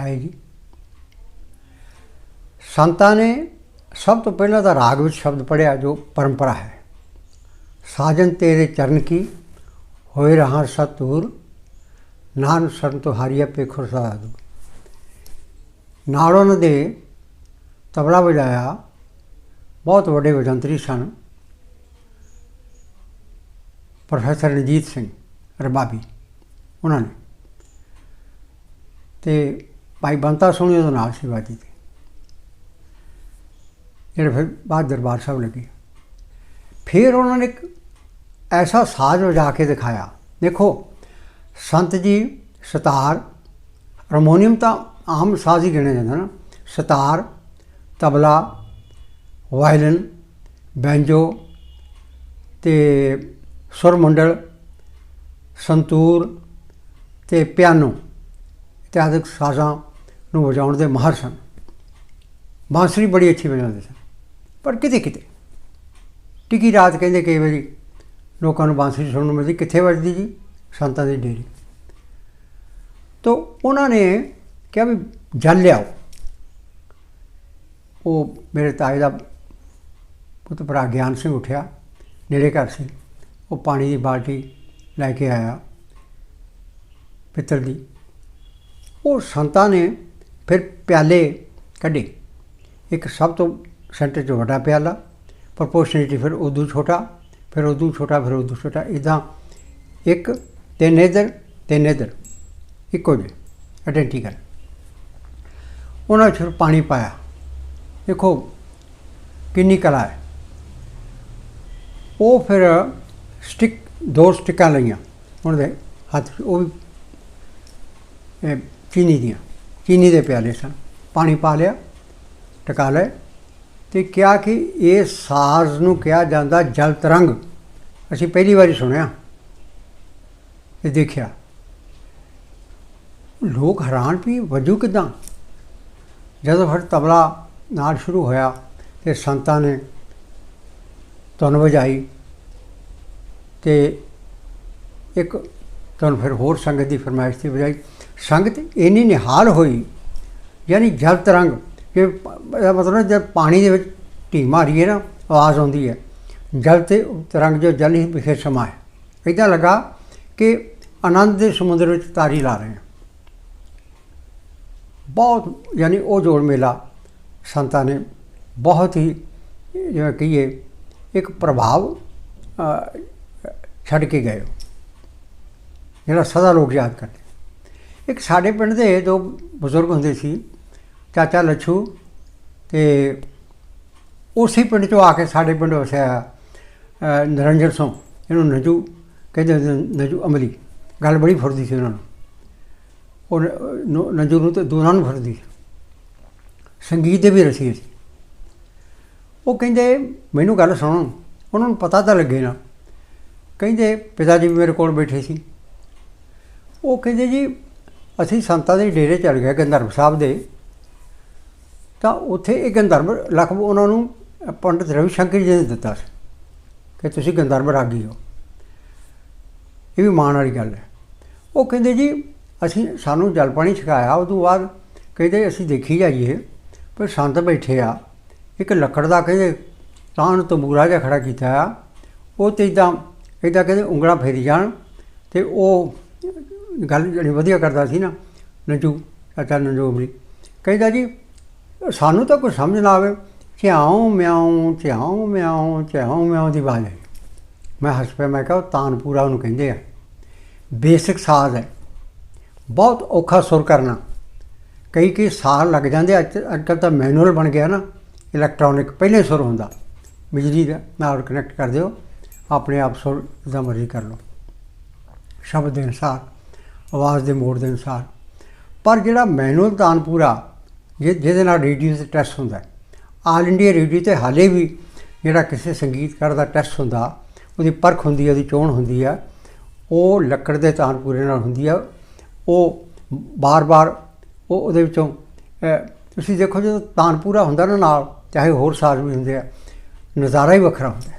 S1: ਆਏ ਜੀ। ਸੰਤਾਂ ਨੇ ਸਭ ਤੋਂ ਪਹਿਲਾਂ ਤਾਂ ਰਾਗ ਵਿੱਚ ਸ਼ਬਦ ਪੜਿਆ ਜੋ ਪਰੰਪਰਾ ਹੈ। ਸਾਜਨ ਤੇਰੇ ਚਰਨ ਕੀ, ਹੋਏ ਰਹਾ ਸਤੂਰ ਨਾਨ ਸਰਨ ਤੁਹਾਰੀਆ ਪੇਖੁਰ ਸਾਧੂ ਨਾਲ ਉਹਨਾਂ ਦੇ ਤਬਲਾ ਵਜਾਇਆ। ਬਹੁਤ ਵੱਡੇ ਵਜੰਤਰੀ ਸਨ। ਪ੍ਰੋਫੈਸਰ ਰਣਜੀਤ ਸਿੰਘ ਰਬਾਬੀ, ਉਹਨਾਂ ਨੇ। ਤੇ ਭਾਈ ਬੰਤਾ ਸੋਹਣੀ ਉਹਦੇ ਨਾਲ ਸੀ ਬਾਜੀ ਤੇ ਜਿਹੜੇ ਫਿਰ ਬਾਅਦ ਦਰਬਾਰ ਸਾਹਿਬ ਲੱਗੇ। ਫਿਰ ਉਹਨਾਂ ਨੇ ਇੱਕ ਐਸਾ ਸਾਜ਼ ਵਜਾ ਕੇ ਦਿਖਾਇਆ। ਦੇਖੋ ਸੰਤ ਜੀ, ਸਤਾਰ ਹਾਰਮੋਨੀਅਮ ਤਾਂ ਆਮ ਸਾਜ਼ ਹੀ ਗਿਣਿਆ ਜਾਂਦਾ ਨਾ। ਸਤਾਰ, ਤਬਲਾ ਵਾਇਲਨ ਬੈਂਜੋ ਤੇ ਸੁਰ ਮੰਡਲ ਸੰਤੂਰ ਤੇ ਪਿਆਨੋ। ਇਤਿਆਦਿਕ ਸਾਜ਼ਾਂ ਨੂੰ ਵਜਾਉਣ ਦੇ ਮਾਹਰ ਸਨ। ਬਾਂਸਰੀ ਬੜੀ ਅੱਛੀ ਵਜਾਉਂਦੇ ਸਨ, ਪਰ ਕਿਤੇ ਕਿਤੇ। ਟਿੱਕੀ ਰਾਤ ਕਹਿੰਦੇ ਕਈ ਵਾਰੀ ਲੋਕਾਂ ਨੂੰ ਬਾਂਸਰੀ ਸੁਣਨ ਨੂੰ ਮਿਲਦੀ, ਕਿੱਥੇ ਵੱਜਦੀ ਜੀ? ਸੰਤਾਂ ਦੀ ਡੇਰੀ ਤੋ ਉਹਨਾਂ ਨੇ ਕਿਹਾ ਵੀ ਜਲ ਲਿਆਓ। ਉਹ ਮੇਰੇ ਤਾਏ ਦਾ ਪੁੱਤ ਭਰਾ ਗਿਆਨ ਸਿੰਘ ਉੱਠਿਆ, ਨੇੜੇ ਘਰ ਸੀ। ਉਹ ਪਾਣੀ ਦੀ ਬਾਲਟੀ ਲੈ ਕੇ ਆਇਆ ਪਿੱਤਲ ਦੀ। ਉਹ ਸੰਤਾਂ ਨੇ ਫਿਰ ਪਿਆਲੇ ਕੱਢੇ। ਇੱਕ ਸਭ ਤੋਂ ਸੈਂਟਰ 'ਚ ਵੱਡਾ ਪਿਆਲਾ ਪ੍ਰਪੋਰਸ਼ਨਿਟੀ ਫਿਰ ਉਦੋਂ ਛੋਟਾ, ਫਿਰ ਉਦੋਂ ਛੋਟਾ, ਫਿਰ ਉਦੋਂ ਛੋਟਾ। ਇਦਾਂ ਇੱਕ ਤਿੰਨ ਇੱਧਰ ਤਿੰਨ ਇੱਧਰ। ਇੱਕੋ ਜਿਹੇ। ਆਇਡੈਂਟੀਕਲ ਉਹਨਾਂ 'ਚ ਫਿਰ ਪਾਣੀ ਪਾਇਆ। ਦੇਖੋ ਕਿੰਨੀ ਕਲਾ ਹੈ। ਉਹ ਫਿਰ ਸਟਿਕ ਦੋ ਸਟਿਕਾਂ ਲਈਆਂ। ਉਹਨਾਂ ਦੇ ਹੱਥ 'ਚ, ਉਹ ਵੀ ਚੀਨੀ ਦੀਆਂ। ਚੀਨੀ ਦੇ ਪਿਆਲੇ ਸਨ। ਪਾਣੀ ਪਾ ਲਿਆ ਟਕਾ ਲਏ ਤੇ ਕਿਹਾ ਕਿ ਇਹ ਸਾਜ਼ ਨੂੰ ਕਿਹਾ ਜਾਂਦਾ ਜਲ ਤਰੰਗ। ਅਸੀਂ ਪਹਿਲੀ ਵਾਰੀ ਸੁਣਿਆ। ਤੇ ਦੇਖਿਆ, ਲੋਕ ਹੈਰਾਨ ਵੀ ਵਜੂ ਕਿਦਾਂ? ਜਦੋਂ ਫਿਰ ਤਬਲਾ ਨਾਲ ਸ਼ੁਰੂ ਹੋਇਆ ਤੇ ਸੰਤਾਂ ਨੇ ਧੁਨ ਵਜਾਈ ਤੇ ਇੱਕ ਤੁਹਾਨੂੰ ਫਿਰ ਹੋਰ ਸੰਗਤ ਦੀ ਫਰਮਾਇਸ਼ ਤੇ ਵਜਾਈ। ਸੰਗਤ ਇੰਨੀ ਨਿਹਾਲ ਹੋਈ, ਯਾਨੀ ਜਲ ਤਰੰਗ ਕਿ ਮਤਲਬ ਹੈ ਜਦ ਪਾਣੀ ਦੇ ਵਿੱਚ ਢੀ ਮਾਰੀਏ ਨਾ, ਆਵਾਜ਼ ਆਉਂਦੀ ਹੈ। ਜਲ ਤੇ ਤਰੰਗ ਜੋ ਜਲ ਹੀ ਵਿਖੇ ਸਮਾਏ ਇਦਾਂ ਲੱਗਾ ਕਿ ਆਨੰਦ ਦੇ ਸਮੁੰਦਰ ਵਿੱਚ ਤਾਰੀ ਲਾ ਰਹੇ ਹਾਂ। ਬਹੁਤ ਯਾਨੀ ਉਹ ਜੋੜ ਮੇਲਾ ਸੰਤਾਂ ਨੇ ਬਹੁਤ ਹੀ ਜਿਵੇਂ ਕਹੀਏ ਇੱਕ ਪ੍ਰਭਾਵ ਛੱਡ ਕੇ ਗਏ ਉਹ, ਜਿਹੜਾ ਸਦਾ ਲੋਕ ਯਾਦ ਕਰਦੇ ਇੱਕ ਸਾਡੇ ਪਿੰਡ ਦੇ ਦੋ ਬਜ਼ੁਰਗ ਹੁੰਦੇ ਸੀ ਚਾਚਾ ਲੱਛੂ ਤੇ ਉਸੇ ਪਿੰਡ ਚੋਂ ਆ ਕੇ ਸਾਡੇ ਪਿੰਡ ਵਸਿਆ ਅ, ਨਿਰੰਜਨ ਸਿੰਘ। ਇਹਨੂੰ ਨਜੂ ਕਹਿੰਦੇ ਨਜੂ ਅਮਲੀ। ਗੱਲ ਬੜੀ ਫੁਰਦੀ ਸੀ ਉਹਨਾਂ ਨੂੰ। ਉਹ ਨ- ਨੂੰ ਤੇ ਦੋਨਾਂ ਨੂੰ ਫੁਰਦੀ ਸੀ ਸੰਗੀਤ ਦੇ ਵੀ ਰਸੀ ਸੀ। ਉਹ ਕਹਿੰਦੇ, ਮੈਨੂੰ ਗੱਲ ਸੁਣੋ। ਉਹਨਾਂ ਨੂੰ ਪਤਾ ਤਾਂ ਲੱਗੇ ਨਾ। ਕਹਿੰਦੇ, ਪਿਤਾ ਜੀ ਵੀ ਮੇਰੇ ਕੋਲ ਬੈਠੇ ਸੀ। ਉਹ ਕਹਿੰਦੇ, ਜੀ, ਅਸੀਂ ਸੰਤਾਂ ਦੇ ਡੇਰੇ ਚੜ ਗਏ ਗੰਧਰਵ ਸਾਹਿਬ ਦੇ। ਤਾਂ ਉੱਥੇ ਇਹ ਗੰਧਰਵ ਲਖਬ ਉਹਨਾਂ ਨੂੰ ਪੰਡਿਤ ਰਵੀ ਸ਼ੰਕਰ ਜੀ ਨੇ ਦਿੱਤਾ ਸੀ ਕਿ ਤੁਸੀਂ ਗੰਧਰਵ ਰਾਗੀ ਹੋ। ਇਹ ਵੀ ਮਾਣ ਵਾਲੀ ਗੱਲ ਹੈ। ਉਹ ਕਹਿੰਦੇ ਜੀ, ਅਸੀਂ ਸਾਨੂੰ ਜਲ ਪਾਣੀ ਛਕਾਇਆ ਉਦੋਂ ਬਾਅਦ ਕਹਿੰਦੇ ਅਸੀਂ ਦੇਖੀ ਜਾਈਏ। ਪਰ ਸੰਤ ਬੈਠੇ ਆ, ਇੱਕ ਲੱਕੜ ਦਾ ਕਹਿੰਦੇ ਤਾਣ ਤੰਬੂਰਾ ਜਿਹਾ ਖੜਾ ਕੀਤਾ ਆ। ਉਹ ਤੇ ਇਦਾਂ ਇਦਾਂ ਕਹਿੰਦੇ ਉਂਗਲਾਂ ਫੇਰੀ ਜਾਣ ਤੇ ਉਹ ਗੱਲ ਜਿਹੜੀ ਵਧੀਆ ਕਰਦਾ ਸੀ ਨਾ, ਨੰਜੂ, ਚਾਚਾ ਨਜੂ ਅਮਰੀ ਕਹਿੰਦਾ ਜੀ, ਸਾਨੂੰ ਤਾਂ ਕੋਈ ਸਮਝ ਨਾ ਆਵੇ ਝਾਉ ਮਿਆਉ ਝਾਉ ਮਿਆਉ ਝਾਉ ਮਿਆਉ ਦੀ ਆਵਾਜ਼ ਆਈ। ਮੈਂ ਹੱਸ ਪਿਆ, ਮੈਂ ਕਿਹਾ ਉਹ ਤਾਨਪੂਰਾ ਉਹਨੂੰ ਕਹਿੰਦੇ ਆ। ਬੇਸਿਕ ਸਾਜ਼ ਹੈ। ਬਹੁਤ ਔਖਾ ਸੁਰ ਕਰਨਾ। ਕਈ ਕਈ ਸਾਲ ਲੱਗ ਜਾਂਦੇ ਅੱਜ ਅੱਜ ਕੱਲ੍ਹ ਤਾਂ ਮੈਨੂਅਲ ਬਣ ਗਿਆ ਨਾ, ਇਲੈਕਟ੍ਰੋਨਿਕ ਪਹਿਲੇ ਸੁਰ ਹੁੰਦਾ। ਬਿਜਲੀ ਦਾ ਨਾਲ ਕਨੈਕਟ ਕਰ ਦਿਓ, ਆਪਣੇ ਆਪ ਸੁਰ ਦਾ ਮਰਜ਼ੀ ਕਰ ਲਓ। ਸ਼ਬਦ ਦੇ ਅਨੁਸਾਰ, ਆਵਾਜ਼ ਦੇ ਮੋੜ ਦੇ ਅਨੁਸਾਰ। ਪਰ ਜਿਹੜਾ ਮੈਨੂਅਲ ਤਾਨਪੂਰਾ ਜਿ- ਜਿਹਦੇ ਨਾਲ ਰੇਡੀਓ ਤੇ ਟੈਸਟ ਹੁੰਦਾ ਆਲ ਇੰਡੀਆ ਰੇਡੀਓ ਤੇ ਹਾਲੇ ਵੀ ਜਿਹੜਾ ਕਿਸੇ ਸੰਗੀਤਕਾਰ ਦਾ ਟੈਸਟ ਹੁੰਦਾ, ਉਹਦੀ ਪਰਖ ਹੁੰਦੀ ਹੈ, ਉਹਦੀ ਚੋਣ ਹੁੰਦੀ ਹੈ। ਉਹ ਲੱਕੜ ਦੇ ਤਾਨਪੂਰੇ ਨਾਲ ਹੁੰਦੀ ਆ, ਉਹ ਬਾਰ-ਬਾਰ ਉਹ ਉਹਦੇ ਵਿੱਚੋਂ ਤੁਸੀਂ ਦੇਖੋ ਜਦੋਂ ਤਾਨਪੂਰਾ ਹੁੰਦਾ ਨਾ ਨਾਲ, ਚਾਹੇ ਹੋਰ ਸਾਜ਼ ਵੀ ਹੁੰਦੇ ਆ, ਨਜ਼ਾਰਾ ਹੀ ਵੱਖਰਾ ਹੁੰਦਾ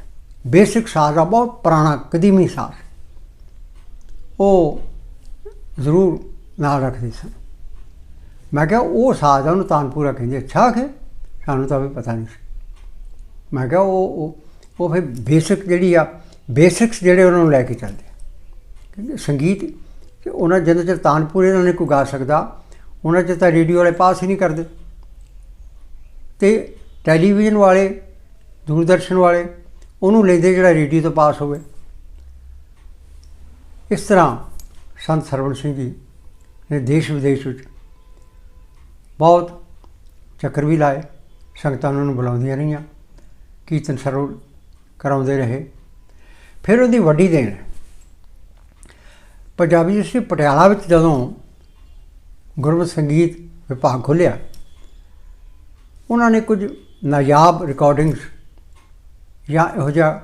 S1: ਬੇਸਿਕ ਸਾਜ਼ ਆ, ਬਹੁਤ ਪੁਰਾਣਾ, ਕਦੀਮੀ ਸਾਜ਼। ਉਹ ਜ਼ਰੂਰ ਨਾਲ ਰੱਖਦੇ ਸਨ। ਮੈਂ ਕਿਹਾ, ਉਹ ਸਾਜ਼ ਆ, ਉਹਨੂੰ ਤਾਨਪੂਰਾ ਕਹਿੰਦੇ ਅੱਛਾ ਕਿ? ਸਾਨੂੰ ਤਾਂ ਵੀ ਪਤਾ ਨਹੀਂ ਸੀ। ਮੈਂ ਕਿਹਾ, ਉਹ ਉਹ ਫਿਰ ਬੇਸਿਕ ਜਿਹੜੀ ਆ, ਬੇਸਿਕਸ ਜਿਹੜੇ ਉਹਨਾਂ ਨੂੰ ਲੈ ਕੇ ਚੱਲਦੇ ਸੰਗੀਤ ਉਹਨਾਂ ਜਿੰਨਾ ਚਿਰ ਤਾਨਪੁਰੇ ਨਾਲ ਨਹੀਂ ਕੋਈ ਗਾ ਸਕਦਾ, ਉਹਨਾਂ ਚਿਰ ਤਾਂ ਰੇਡੀਓ ਵਾਲੇ ਪਾਸ ਹੀ ਨਹੀਂ ਕਰਦੇ। ਤੇ ਟੈਲੀਵਿਜ਼ਨ ਵਾਲੇ, ਦੂਰਦਰਸ਼ਨ ਵਾਲੇ, ਉਹਨੂੰ ਲੈਂਦੇ ਜਿਹੜਾ ਰੇਡੀਓ ਤੋਂ ਪਾਸ ਹੋਵੇ। ਇਸ ਤਰ੍ਹਾਂ ਸੰਤ ਸਰਵਣ ਸਿੰਘ ਜੀ ਨੇ ਦੇਸ਼ ਵਿਦੇਸ਼ ਵਿੱਚ ਬਹੁਤ ਚੱਕਰ ਵੀ ਲਾਏ, ਸੰਗਤਾਂ ਉਹਨਾਂ ਨੂੰ ਬੁਲਾਉਂਦੀਆਂ ਰਹੀਆਂ, ਕੀਰਤਨ ਸਰਵ ਕਰਾਉਂਦੇ ਰਹੇ। ਫਿਰ ਉਹਦੀ ਵੱਡੀ ਦੇਣ ਪੰਜਾਬੀ ਯੂਨੀਵਰਸਿਟੀ ਪਟਿਆਲਾ ਵਿੱਚ ਜਦੋਂ ਗੁਰਮਤਿ ਸੰਗੀਤ ਵਿਭਾਗ ਖੋਲ੍ਹਿਆ, ਉਹਨਾਂ ਨੇ ਕੁਝ ਨਾਯਾਬ ਰਿਕਾਰਡਿੰਗਸ ਜਾਂ ਇਹੋ ਜਿਹਾ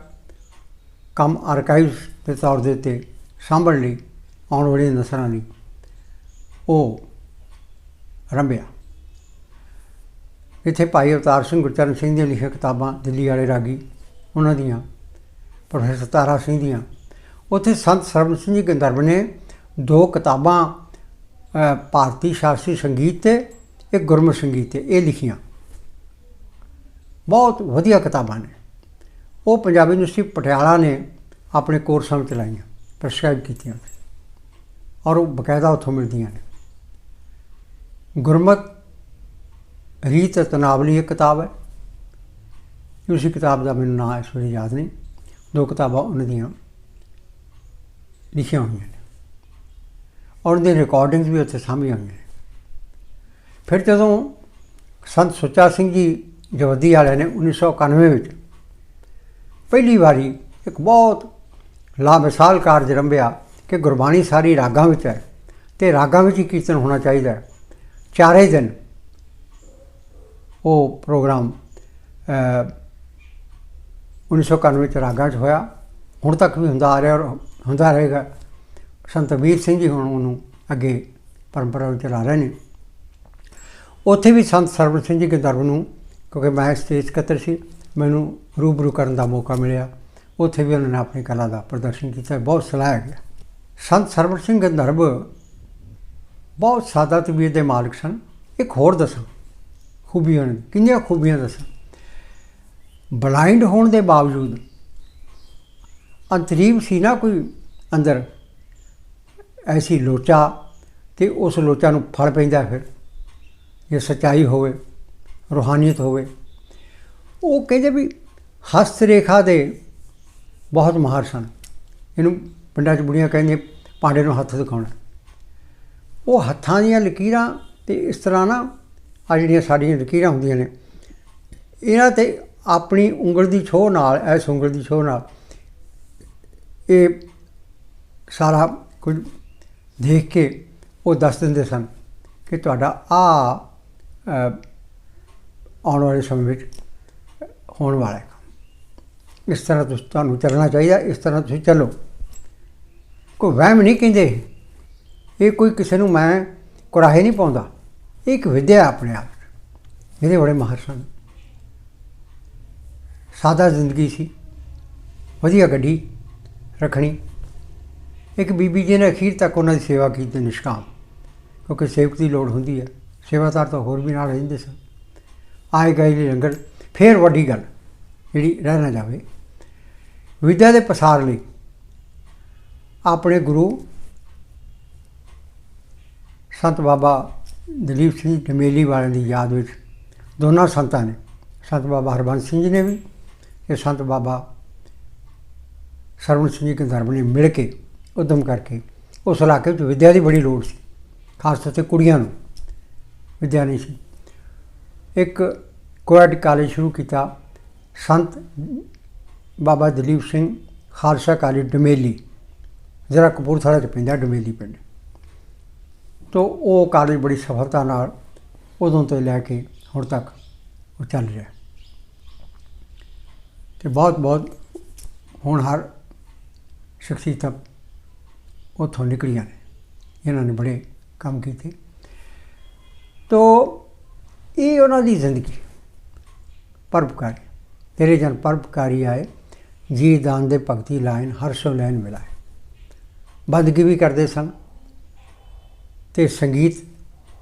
S1: ਕੰਮ ਆਰਕਾਈਵਸ ਦੇ ਤੌਰ ਦੇ ਉੱਤੇ ਸਾਂਭਣ ਲਈ ਆਉਣ ਵਾਲੀਆਂ ਨਸਲਾਂ ਲਈ ਉਹ ਰੰਭਿਆ। ਇੱਥੇ ਭਾਈ ਅਵਤਾਰ ਸਿੰਘ ਗੁਰਚਰਨ ਸਿੰਘ ਦੀਆਂ ਲਿਖੀਆਂ ਕਿਤਾਬਾਂ ਦਿੱਲੀ ਵਾਲੇ ਰਾਗੀ, ਉਹਨਾਂ ਦੀਆਂ ਪ੍ਰੋਫੈਸਰ ਤਾਰਾ ਸਿੰਘ ਦੀਆਂ ਉੱਥੇ ਸੰਤ ਸਰਵਨ ਸਿੰਘ ਜੀ ਗੰਧਰਵ ਨੇ ਦੋ ਕਿਤਾਬਾਂ ਭਾਰਤੀ ਸ਼ਾਸਤਰੀ ਸੰਗੀਤ ਤੇ ਇੱਕ ਗੁਰਮੁਖ ਸੰਗੀਤ ਤੇ, ਇਹ ਲਿਖੀਆਂ। ਬਹੁਤ ਵਧੀਆ ਕਿਤਾਬਾਂ ਨੇ। ਉਹ ਪੰਜਾਬੀ ਯੂਨੀਵਰਸਿਟੀ ਪਟਿਆਲਾ ਨੇ ਆਪਣੇ ਕੋਰਸਾਂ ਵਿੱਚ ਲਾਈਆਂ ਪ੍ਰਸਕ੍ਰਾਈਬ ਕੀਤੀਆਂ ਔਰ ਉਹ ਬਕਾਇਦਾ ਉੱਥੋਂ ਮਿਲਦੀਆਂ ਨੇ। ਗੁਰਮਤ ਰੀਤ ਤਨਾਵਲੀ ਇੱਕ ਕਿਤਾਬ ਹੈ। ਉਸ ਕਿਤਾਬ ਦਾ ਮੈਨੂੰ ਨਾਮ ਇਸ ਵੇਲੇ ਯਾਦ ਨਹੀਂ। ਦੋ ਕਿਤਾਬਾਂ ਉਹਨਾਂ ਦੀਆਂ। ਲਿਖੀਆਂ ਹੋਈਆਂ ਨੇ ਔਰ ਉਹਦੀਆਂ ਰਿਕਾਰਡਿੰਗਸ ਵੀ ਉੱਥੇ ਸਾਂਭੀਆਂ ਆਈਆਂ ਨੇ ਫਿਰ ਜਦੋਂ ਸੰਤ ਸੁੱਚਾ ਸਿੰਘ ਜੀ ਜਵਦੀ ਵਾਲਿਆਂ ਨੇ 1991 ਵਿੱਚ ਪਹਿਲੀ ਵਾਰੀ ਇੱਕ ਬਹੁਤ ਲਾਮਿਸਾਲ ਕਾਰਜ ਰੰਭਿਆ ਕਿ ਗੁਰਬਾਣੀ ਸਾਰੀ ਰਾਗਾਂ ਵਿੱਚ ਹੈ ਤੇ ਰਾਗਾਂ ਵਿੱਚ ਹੀ ਕੀਰਤਨ ਹੋਣਾ ਚਾਹੀਦਾ ਹੈ। ਚਾਰੇ ਦਿਨ ਉਹ ਪ੍ਰੋਗਰਾਮ ਅ, 1991 ਵਿੱਚ ਰਾਗਾਂ 'ਚ ਹੋਇਆ। ਹੁਣ ਤੱਕ ਵੀ ਹੁੰਦਾ ਆ ਰਿਹਾ ਔਰ ਹੁੰਦਾ ਰਹੇਗਾ। ਸੰਤ ਵੀਰ ਸਿੰਘ ਜੀ ਹੁਣ ਉਹਨੂੰ ਅੱਗੇ ਪਰੰਪਰਾ ਨੂੰ ਚਲਾ ਰਹੇ ਨੇ। ਉੱਥੇ ਵੀ ਸੰਤ ਸਰਵਨ ਸਿੰਘ ਜੀ ਗੰਧਰਵ ਨੂੰ, ਕਿਉਂਕਿ ਮੈਂ ਸਟੇਜ ਸਕੱਤਰ ਸੀ, ਮੈਨੂੰ ਰੂਬਰੂ ਕਰਨ ਦਾ ਮੌਕਾ ਮਿਲਿਆ। ਉੱਥੇ ਵੀ ਉਹਨਾਂ ਨੇ ਆਪਣੀ ਕਲਾ ਦਾ ਪ੍ਰਦਰਸ਼ਨ ਕੀਤਾ, ਬਹੁਤ ਸਲਾਹਿਆ ਗਿਆ ਸੰਤ ਸਰਵਨ ਸਿੰਘ ਗੰਧਰਵ ਬਹੁਤ ਸਾਦਾ ਤਬੀਅਤ ਦੇ ਮਾਲਕ ਸਨ। ਇੱਕ ਹੋਰ ਦੱਸਾਂ, ਖੂਬੀਆਂ ਨੇ, ਕਿੰਨੀਆਂ ਖੂਬੀਆਂ ਦੱਸਾਂ। ਬਲਾਈਂਡ ਹੋਣ ਦੇ ਬਾਵਜੂਦ ਅੰਤਰੀਮ ਸੀ ਨਾ ਕੋਈ ਅੰਦਰ ਐਸੀ ਲੋਚਾ ਤੇ ਉਸ ਲੋਚਾ ਨੂੰ ਫਲ ਪੈਂਦਾ ਫਿਰ, ਜੇ ਸਚਾਈ ਹੋਵੇ, ਰੂਹਾਨੀਅਤ ਹੋਵੇ। ਉਹ ਕਹਿੰਦੇ ਵੀ ਹਸਤ ਰੇਖਾ ਦੇ ਬਹੁਤ ਮਾਹਰ ਸਨ। ਇਹਨੂੰ ਪਿੰਡਾਂ 'ਚ ਬੁੜੀਆਂ ਕਹਿੰਦੀਆਂ ਪਾਂਡੇ ਨੂੰ ਹੱਥ ਦਿਖਾਉਣਾ। ਉਹ ਹੱਥਾਂ ਦੀਆਂ ਲਕੀਰਾਂ ਤੇ ਇਸ ਤਰ੍ਹਾਂ ਨਾ, ਆ ਜਿਹੜੀਆਂ ਸਾਡੀਆਂ ਲਕੀਰਾਂ ਹੁੰਦੀਆਂ ਨੇ, ਇਹਨਾਂ ਤੇ ਆਪਣੀ ਉਂਗਲ ਦੀ ਛੋਹ ਨਾਲ, ਐਸ ਉਂਗਲ ਦੀ ਛੋਹ ਨਾਲ ਇਹ ਸਾਰਾ ਕੁਝ ਦੇਖ ਕੇ ਉਹ ਦੱਸ ਦਿੰਦੇ ਸਨ ਕਿ ਤੁਹਾਡਾ ਆ ਆਉਣ ਵਾਲੇ ਸਮੇਂ ਵਿੱਚ ਹੋਣ ਵਾਲਾ ਹੈ ਕੰਮ। ਇਸ ਤਰ੍ਹਾਂ ਤੁਸੀਂ, ਤੁਹਾਨੂੰ ਚੱਲਣਾ ਚਾਹੀਦਾ, ਇਸ ਤਰ੍ਹਾਂ ਤੁਸੀਂ ਚੱਲੋ। ਕੋਈ ਵਹਿਮ ਨਹੀਂ ਕਹਿੰਦੇ। ਇਹ ਕੋਈ ਕਿਸੇ ਨੂੰ ਮੈਂ ਕੁਰਾਹੇ ਨਹੀਂ ਪਾਉਂਦਾ। ਇਹ ਇੱਕ ਵਿਦਿਆ ਆਪਣੇ ਆਪ 'ਚ। ਇਹਦੇ ਬੜੇ ਮਾਹਰ ਸਨ। ਸਾਦਾ ਜ਼ਿੰਦਗੀ ਸੀ। ਵਧੀਆ ਗੱਡੀ ਰੱਖਣੀ। ਇੱਕ ਬੀਬੀ ਜੀ ਨੇ ਅਖੀਰ ਤੱਕ ਉਹਨਾਂ ਦੀ ਸੇਵਾ ਕੀਤੀ ਨਿਸ਼ਕਾਮ, ਕਿਉਂਕਿ ਸੇਵਕ ਦੀ ਲੋੜ ਹੁੰਦੀ ਹੈ। ਸੇਵਾਦਾਰ ਤਾਂ ਹੋਰ ਵੀ ਨਾਲ ਰਹਿੰਦੇ ਸਨ। ਆਏ ਗਏ ਲਈ ਲੰਗਰ, ਫੇਰ ਵੱਡੀ ਗੱਲ, ਜਿਹੜੀ ਰਹਿ ਨਾ ਜਾਵੇ। ਵਿਦਿਆ ਦੇ ਪਸਾਰ ਲਈ ਆਪਣੇ ਗੁਰੂ ਸੰਤ ਬਾਬਾ ਦਲੀਪ ਸਿੰਘ ਢਮੇਲੀ ਵਾਲਿਆਂ ਦੀ ਯਾਦ ਵਿੱਚ ਦੋਨਾਂ ਸੰਤਾਂ ਨੇ, ਸੰਤ ਬਾਬਾ ਹਰਬੰਸ ਸਿੰਘ ਜੀ ਨੇ ਵੀ ਤੇ ਸੰਤ ਬਾਬਾ ਸਰਵਣ ਸਿੰਘ ਜੀ ਗੰਧਰਵ ਨੇ ਮਿਲ ਕੇ ਉਦਮ ਕਰਕੇ। ਉਸ ਇਲਾਕੇ ਵਿੱਚ ਵਿਦਿਆ ਦੀ ਬੜੀ ਲੋੜ ਸੀ, ਖਾਸ ਤੌਰ ਤੇ ਕੁੜੀਆਂ ਨੂੰ। ਵਿਦਿਆ ਨਹੀਂ ਸੀ। ਇੱਕ ਕੋਐਡ ਕਾਲਜ ਸ਼ੁਰੂ ਕੀਤਾ ਸੰਤ ਬਾਬਾ ਦਲੀਪ ਸਿੰਘ ਖਾਲਸਾ ਕਾਲਜ, ਡਮੇਲੀ। ਜ਼ਰਾ ਕਪੂਰਥਲਾ ਚ ਪੈਂਦਾ ਡਮੇਲੀ ਪਿੰਡ। ਤੋਂ ਉਹ ਕਾਲਜ ਬੜੀ ਸਫਲਤਾ ਨਾਲ ਉਦੋਂ ਤੋਂ ਲੈ ਕੇ ਹੁਣ ਤੱਕ ਉਹ ਚੱਲ ਰਿਹਾ। ਤੇ ਬਹੁਤ ਬਹੁਤ ਹੁਣ ਹਰ ਸ਼ਖਸੀਅਤਾਂ ਉੱਥੋਂ ਨਿਕਲੀਆਂ ਨੇ। ਇਹਨਾਂ ਨੇ ਬੜੇ ਕੰਮ ਕੀਤੇ। ਤੋ ਇਹ ਉਹਨਾਂ ਦੀ ਜ਼ਿੰਦਗੀ। ਪਰਪਕਾਰੀ ਤੇਰੇ ਜਨ ਪਰਪਕਾਰੀ ਆਏ। ਜੀ ਦਾਨ ਦੇ ਭਗਤੀ ਲਾਇਨ ਹਰ ਸੋ ਲੈਨ ਮਿਲਾਏ। ਬੰਦਗੀ ਵੀ ਕਰਦੇ ਸਨ। ਤੇ ਸੰਗੀਤ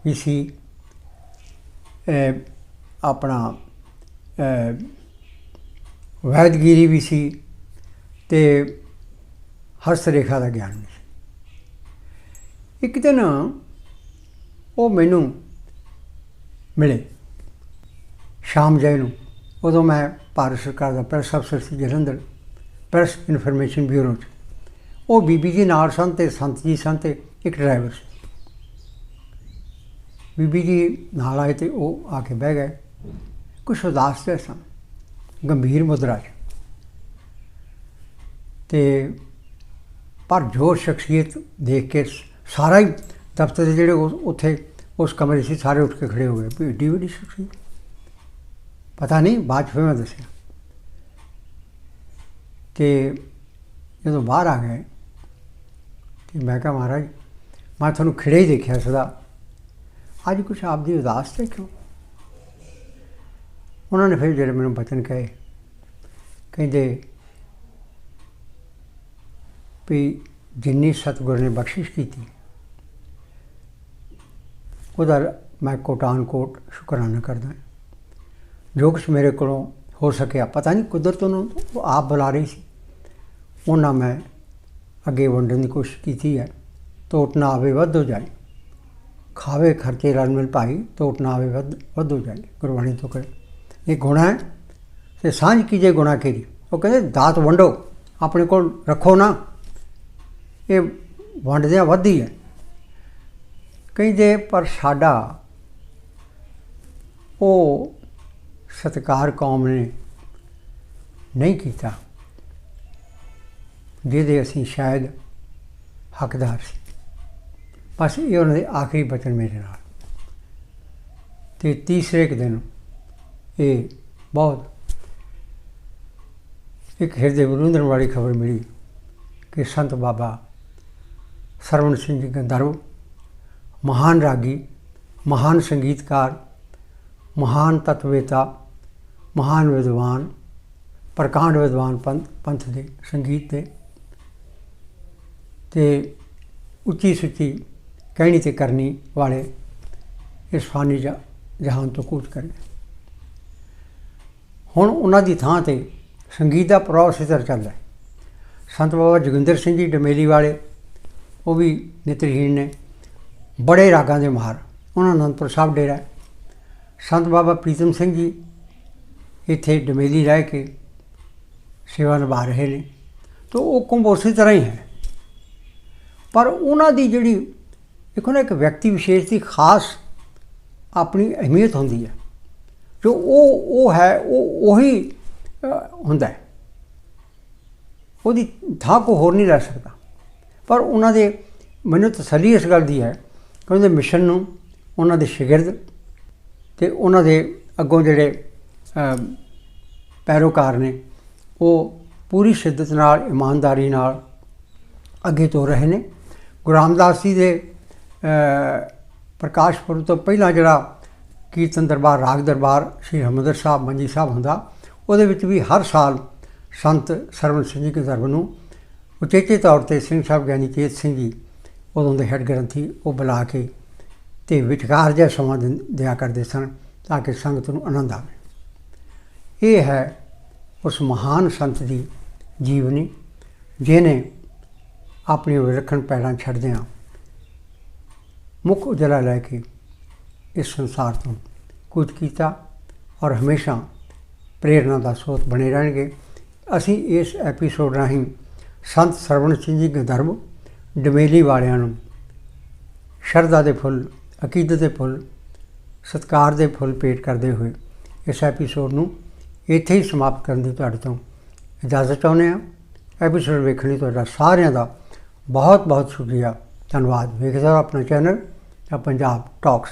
S1: ਵੀ ਸੀ। ਆਪਣਾ ਵੈਦਗੀਰੀ ਵੀ ਸੀ। ਤੇ ਹਰਸ ਰੇਖਾ ਦਾ ਗਿਆਨ ਵੀ ਸੀ। ਇੱਕ ਦਿਨ ਉਹ ਮੈਨੂੰ ਮਿਲੇ ਸ਼ਾਮ ਜੈ ਨੂੰ। ਉਦੋਂ ਮੈਂ ਭਾਰਤ ਸਰਕਾਰ ਦਾ ਪ੍ਰੈਸ ਅਫਸਰ ਸੀ ਜਲੰਧਰ ਪ੍ਰੈਸ ਇਨਫੋਰਮੇਸ਼ਨ ਬਿਊਰੋ 'ਚ। ਉਹ ਬੀਬੀ ਜੀ ਨਾਲ ਸਨ ਤੇ ਸੰਤ ਜੀ ਸਨ ਤੇ ਇੱਕ ਡਰਾਈਵਰ ਸੀ। ਬੀਬੀ ਜੀ ਨਾਲ ਆਏ ਤੇ ਉਹ ਆ ਕੇ ਬਹਿ ਗਏ। ਕੁਛ ਉਦਾਸ ਜਿਹੇ ਸਨ, ਗੰਭੀਰ ਮੁਦਰਾ 'ਚ। ਤੇ ਪਰ ਜੋ ਸ਼ਖਸੀਅਤ ਦੇਖ ਕੇ ਸਾਰਾ ਹੀ ਦਫ਼ਤਰ ਦੇ ਜਿਹੜੇ ਉਸ- ਉੱਥੇ ਉਸ ਕਮਰੇ ਸੀ, ਸਾਰੇ ਉੱਠ ਕੇ ਖੜੇ ਹੋ ਗਏ। ਵੀ ਏਡੀ ਵੱਡੀ ਸ਼ਖਸੀਅਤ ਪਤਾ ਨਹੀਂ, ਬਾਅਦ 'ਚ ਫਿਰ ਮੈਂ ਦੱਸਿਆ। ਤੇ ਜਦੋਂ ਬਾਹਰ ਆ ਗਏ, ਤੇ ਮੈਂ ਕਿਹਾ, ਮਹਾਰਾਜ, ਮੈਂ ਤੁਹਾਨੂੰ ਖਿੜੇ ਹੀ ਦੇਖਿਆ ਸਦਾ। ਅੱਜ ਕੁਛ ਆਪ ਦੀ ਉਦਾਸ ਤੇ ਕਿਉਂ ਉਹਨਾਂ ਨੇ ਫਿਰ ਜਿਹੜੇ ਮੈਨੂੰ ਬਚਨ ਕਹੇ, ਕਹਿੰਦੇ ਵੀ ਜਿੰਨੀ ਸਤਿਗੁਰ ਨੇ ਬਖਸ਼ਿਸ਼ ਕੀਤੀ ਉਹਦਾ ਮੈਂ ਕੋਟਾਨ ਕੋਟ ਸ਼ੁਕਰਾਨਾ ਕਰਦਾ ਜੋ ਕੁਛ ਮੇਰੇ ਕੋਲੋਂ ਹੋ ਸਕਿਆ, ਪਤਾ ਨਹੀਂ ਕੁਦਰਤ ਨੂੰ ਆਪ ਬੁਲਾ ਰਹੀ ਸੀ। ਉਹਨਾਂ ਮੈਂ ਅੱਗੇ ਵੰਡਣ ਦੀ ਕੋਸ਼ਿਸ਼ ਕੀਤੀ ਹੈ। ਤੋਟ ਨਾ ਆਵੇ ਵੱਧ ਹੋ ਜਾਏ। ਖਾਵੇ ਖਰਚੇ ਰਲ ਮਿਲ ਭਾਈ, ਤੋਟ ਨਾ ਆਵੇ ਵੱਧ ਵੱਧ ਹੋ ਜਾਏ, ਗੁਰਬਾਣੀ ਤੋਂ ਕਰੇ ਇਹ ਗੁਣਾ ਹੈ ਤੇ ਸਾਂਝ ਕੀਜੇ ਗੁਣਾ ਕੇਰੀ। ਉਹ ਕਹਿੰਦੇ, ਦਾਤ ਵੰਡੋ, ਆਪਣੇ ਕੋਲ ਰੱਖੋ ਨਾ। ਇਹ ਵੰਡਦਿਆਂ ਵੱਧਦੀ ਹੈ। ਕਹਿੰਦੇ ਪਰ ਸਾਡਾ ਉਹ ਸਤਕਾਰ ਕੌਮ ਨੇ ਨਹੀਂ ਕੀਤਾ, ਜਿਹਦੇ ਅਸੀਂ ਸ਼ਾਇਦ ਹੱਕਦਾਰ ਸੀ। ਬਸ ਇਹ ਉਹਨਾਂ ਦੇ ਆਖਰੀ ਬਚਨ ਮੇਰੇ ਨਾਲ। ਤੇ ਤੀਸਰੇ ਕੁ ਦਿਨ ਇਹ ਬਹੁਤ ਇੱਕ ਹਿਰਦੇ ਵਿਰੁੰਦਣ ਵਾਲੀ ਖਬਰ ਮਿਲੀ ਕਿ ਸੰਤ ਬਾਬਾ ਸਰਵਣ ਸਿੰਘ ਜੀ ਗੰਧਰਵ ਮਹਾਨ ਰਾਗੀ, ਮਹਾਨ ਸੰਗੀਤਕਾਰ, ਮਹਾਨ ਤਤਵੇਤਾ, ਮਹਾਨ ਵਿਦਵਾਨ, ਪ੍ਰਕਾਂਡ ਵਿਦਵਾਨ ਪੰਥ ਪੰਥ ਦੇ ਸੰਗੀਤ ਦੇ। ਤੇ ਉੱਚੀ ਸੁੱਚੀ ਕਹਿਣੀ ਤੇ ਕਰਨੀ ਵਾਲੇ ਇਸ ਫਾਨੀ ਜਹਾਨ ਤੋਂ ਕੂਚ ਕਰੇ ਹੁਣ ਉਹਨਾਂ ਦੀ ਥਾਂ ਤੇ ਸੰਗੀਤ ਦਾ ਪ੍ਰੋਸੈਸਰ ਚੱਲਦਾ ਹੈ। ਸੰਤ ਬਾਬਾ ਜੋਗਿੰਦਰ ਸਿੰਘ ਜੀ ਡਮੇਲੀ ਵਾਲੇ, ਉਹ ਵੀ ਨਿਤਰਹੀਣ ਨੇ। ਬੜੇ ਰਾਗਾਂ ਦੇ ਮਾਹਰ ਉਹਨਾਂ ਅਨੰਦਪੁਰ ਸਾਹਿਬ ਡੇਰਾ ਸੰਤ ਬਾਬਾ ਪ੍ਰੀਤਮ ਸਿੰਘ ਜੀ ਇੱਥੇ ਡਮੇਲੀ ਰਹਿ ਕੇ ਸੇਵਾ ਨਿਭਾ ਰਹੇ ਨੇ। ਤਾਂ ਉਹ ਕੁੰਭ ਉਸੇ ਤਰ੍ਹਾਂ ਹੀ ਹੈ। ਪਰ ਉਹਨਾਂ ਦੀ ਜਿਹੜੀ ਦੇਖੋ ਨਾ, ਇੱਕ ਵਿਅਕਤੀ ਵਿਸ਼ੇਸ਼ ਦੀ ਖਾਸ ਆਪਣੀ ਅਹਿਮੀਅਤ ਹੁੰਦੀ ਹੈ। ਜੋ ਉਹ ਉਹ ਹੈ, ਉਹ, ਉਹੀ ਹੁੰਦਾ ਹੈ। ਉਹਦੀ ਥਾਂ ਕੋ ਹੋਰ ਨਹੀਂ ਲੈ ਸਕਦਾ। ਪਰ ਉਹਨਾਂ ਦੇ ਮੈਨੂੰ ਤਸੱਲੀ ਇਸ ਗੱਲ ਦੀ ਹੈ ਕਹਿੰਦੇ ਮਿਸ਼ਨ ਨੂੰ ਉਹਨਾਂ ਦੇ ਸ਼ਾਗਿਰਦ ਤੇ ਉਹਨਾਂ ਦੇ ਅੱਗੋਂ ਜਿਹੜੇ ਪੈਰੋਕਾਰ ਨੇ, ਉਹ ਪੂਰੀ ਸ਼ਿੱਦਤ ਨਾਲ, ਇਮਾਨਦਾਰੀ ਨਾਲ ਅੱਗੇ ਤੋਂ ਰਹੇ ਨੇ। ਗੁਰੂ ਰਾਮਦਾਸ ਜੀ ਦੇ ਪ੍ਰਕਾਸ਼ ਪੁਰਬ ਤੋਂ ਪਹਿਲਾਂ ਜਿਹੜਾ ਕੀਰਤਨ ਦਰਬਾਰ, ਰਾਗ ਦਰਬਾਰ ਸ਼੍ਰੀ ਹਰਿਮੰਦਰ ਸਾਹਿਬ, ਮੰਜੀ ਸਾਹਿਬ ਹੁੰਦਾ, ਉਹਦੇ ਵਿੱਚ ਵੀ ਹਰ ਸਾਲ ਸੰਤ ਸਰਵਣ ਸਿੰਘ ਜੀ ਦੇ ਨੂੰ ਉਚੇਚੇ ਤੌਰ ਤੇ ਸਿੰਘ ਸਾਹਿਬ ਗਿਆਨੀ ਚੇਤ ਸਿੰਘ ਜੀ ਉਦੋਂ ਦੇ ਹੈੱਡ ਗ੍ਰੰਥੀ ਉਹ ਬੁਲਾ ਕੇ ਤੇ ਵਿਚਕਾਰ ਜਿਹਾ ਸਮਾਂ ਦਿੰ- ਦਿਆ ਕਰਦੇ ਸਨ ਤਾਂ ਕਿ ਸੰਗਤ ਨੂੰ ਆਨੰਦ ਆਵੇ। ਇਹ ਹੈ ਉਸ ਮਹਾਨ ਸੰਤ ਦੀ ਜੀਵਨੀ, ਜਿਹਨੇ ਆਪਣੀ ਵਿਲੱਖਣ ਪੈਰਾਂ ਛੱਡਦਿਆਂ ਮੁੱਖ ਉਜਲਾ ਲੈ ਕੇ ਇਸ ਸੰਸਾਰ ਤੋਂ ਕੁਝ ਕੀਤਾ ਔਰ ਹਮੇਸ਼ਾ ਪ੍ਰੇਰਣਾ ਦਾ ਸਰੋਤ ਬਣੇ ਰਹਿਣਗੇ। ਅਸੀਂ ਇਸ ਐਪੀਸੋਡ ਰਾਹੀਂ ਸੰਤ ਸਰਵਣ ਸਿੰਘ ਜੀ ਗੰਧਰਵ ਡਮੇਲੀ ਵਾਲਿਆਂ ਨੂੰ। ਸ਼ਰਧਾ ਦੇ ਫੁੱਲ ਅਕੀਦਤ ਦੇ ਫੁੱਲ, ਸਤਕਾਰ ਦੇ ਫੁੱਲ ਭੇਟ ਕਰਦੇ ਹੋਏ ਇਸ ਐਪੀਸੋਡ ਨੂੰ ਇੱਥੇ ਹੀ ਸਮਾਪਤ ਕਰਨ ਦੀ ਤੁਹਾਡੇ ਤੋਂ ਇਜਾਜ਼ਤ ਚਾਹੁੰਦੇ ਹਾਂ। ਐਪੀਸੋਡ ਵੇਖਣ ਲਈ ਤੁਹਾਡਾ ਸਾਰਿਆਂ ਦਾ ਬਹੁਤ ਬਹੁਤ ਸ਼ੁਕਰੀਆ। ਧੰਨਵਾਦ। ਵੇਖਦੇ ਰਹੋ ਆਪਣਾ ਚੈਨਲ ਪੰਜਾਬ ਟਾਕਸ।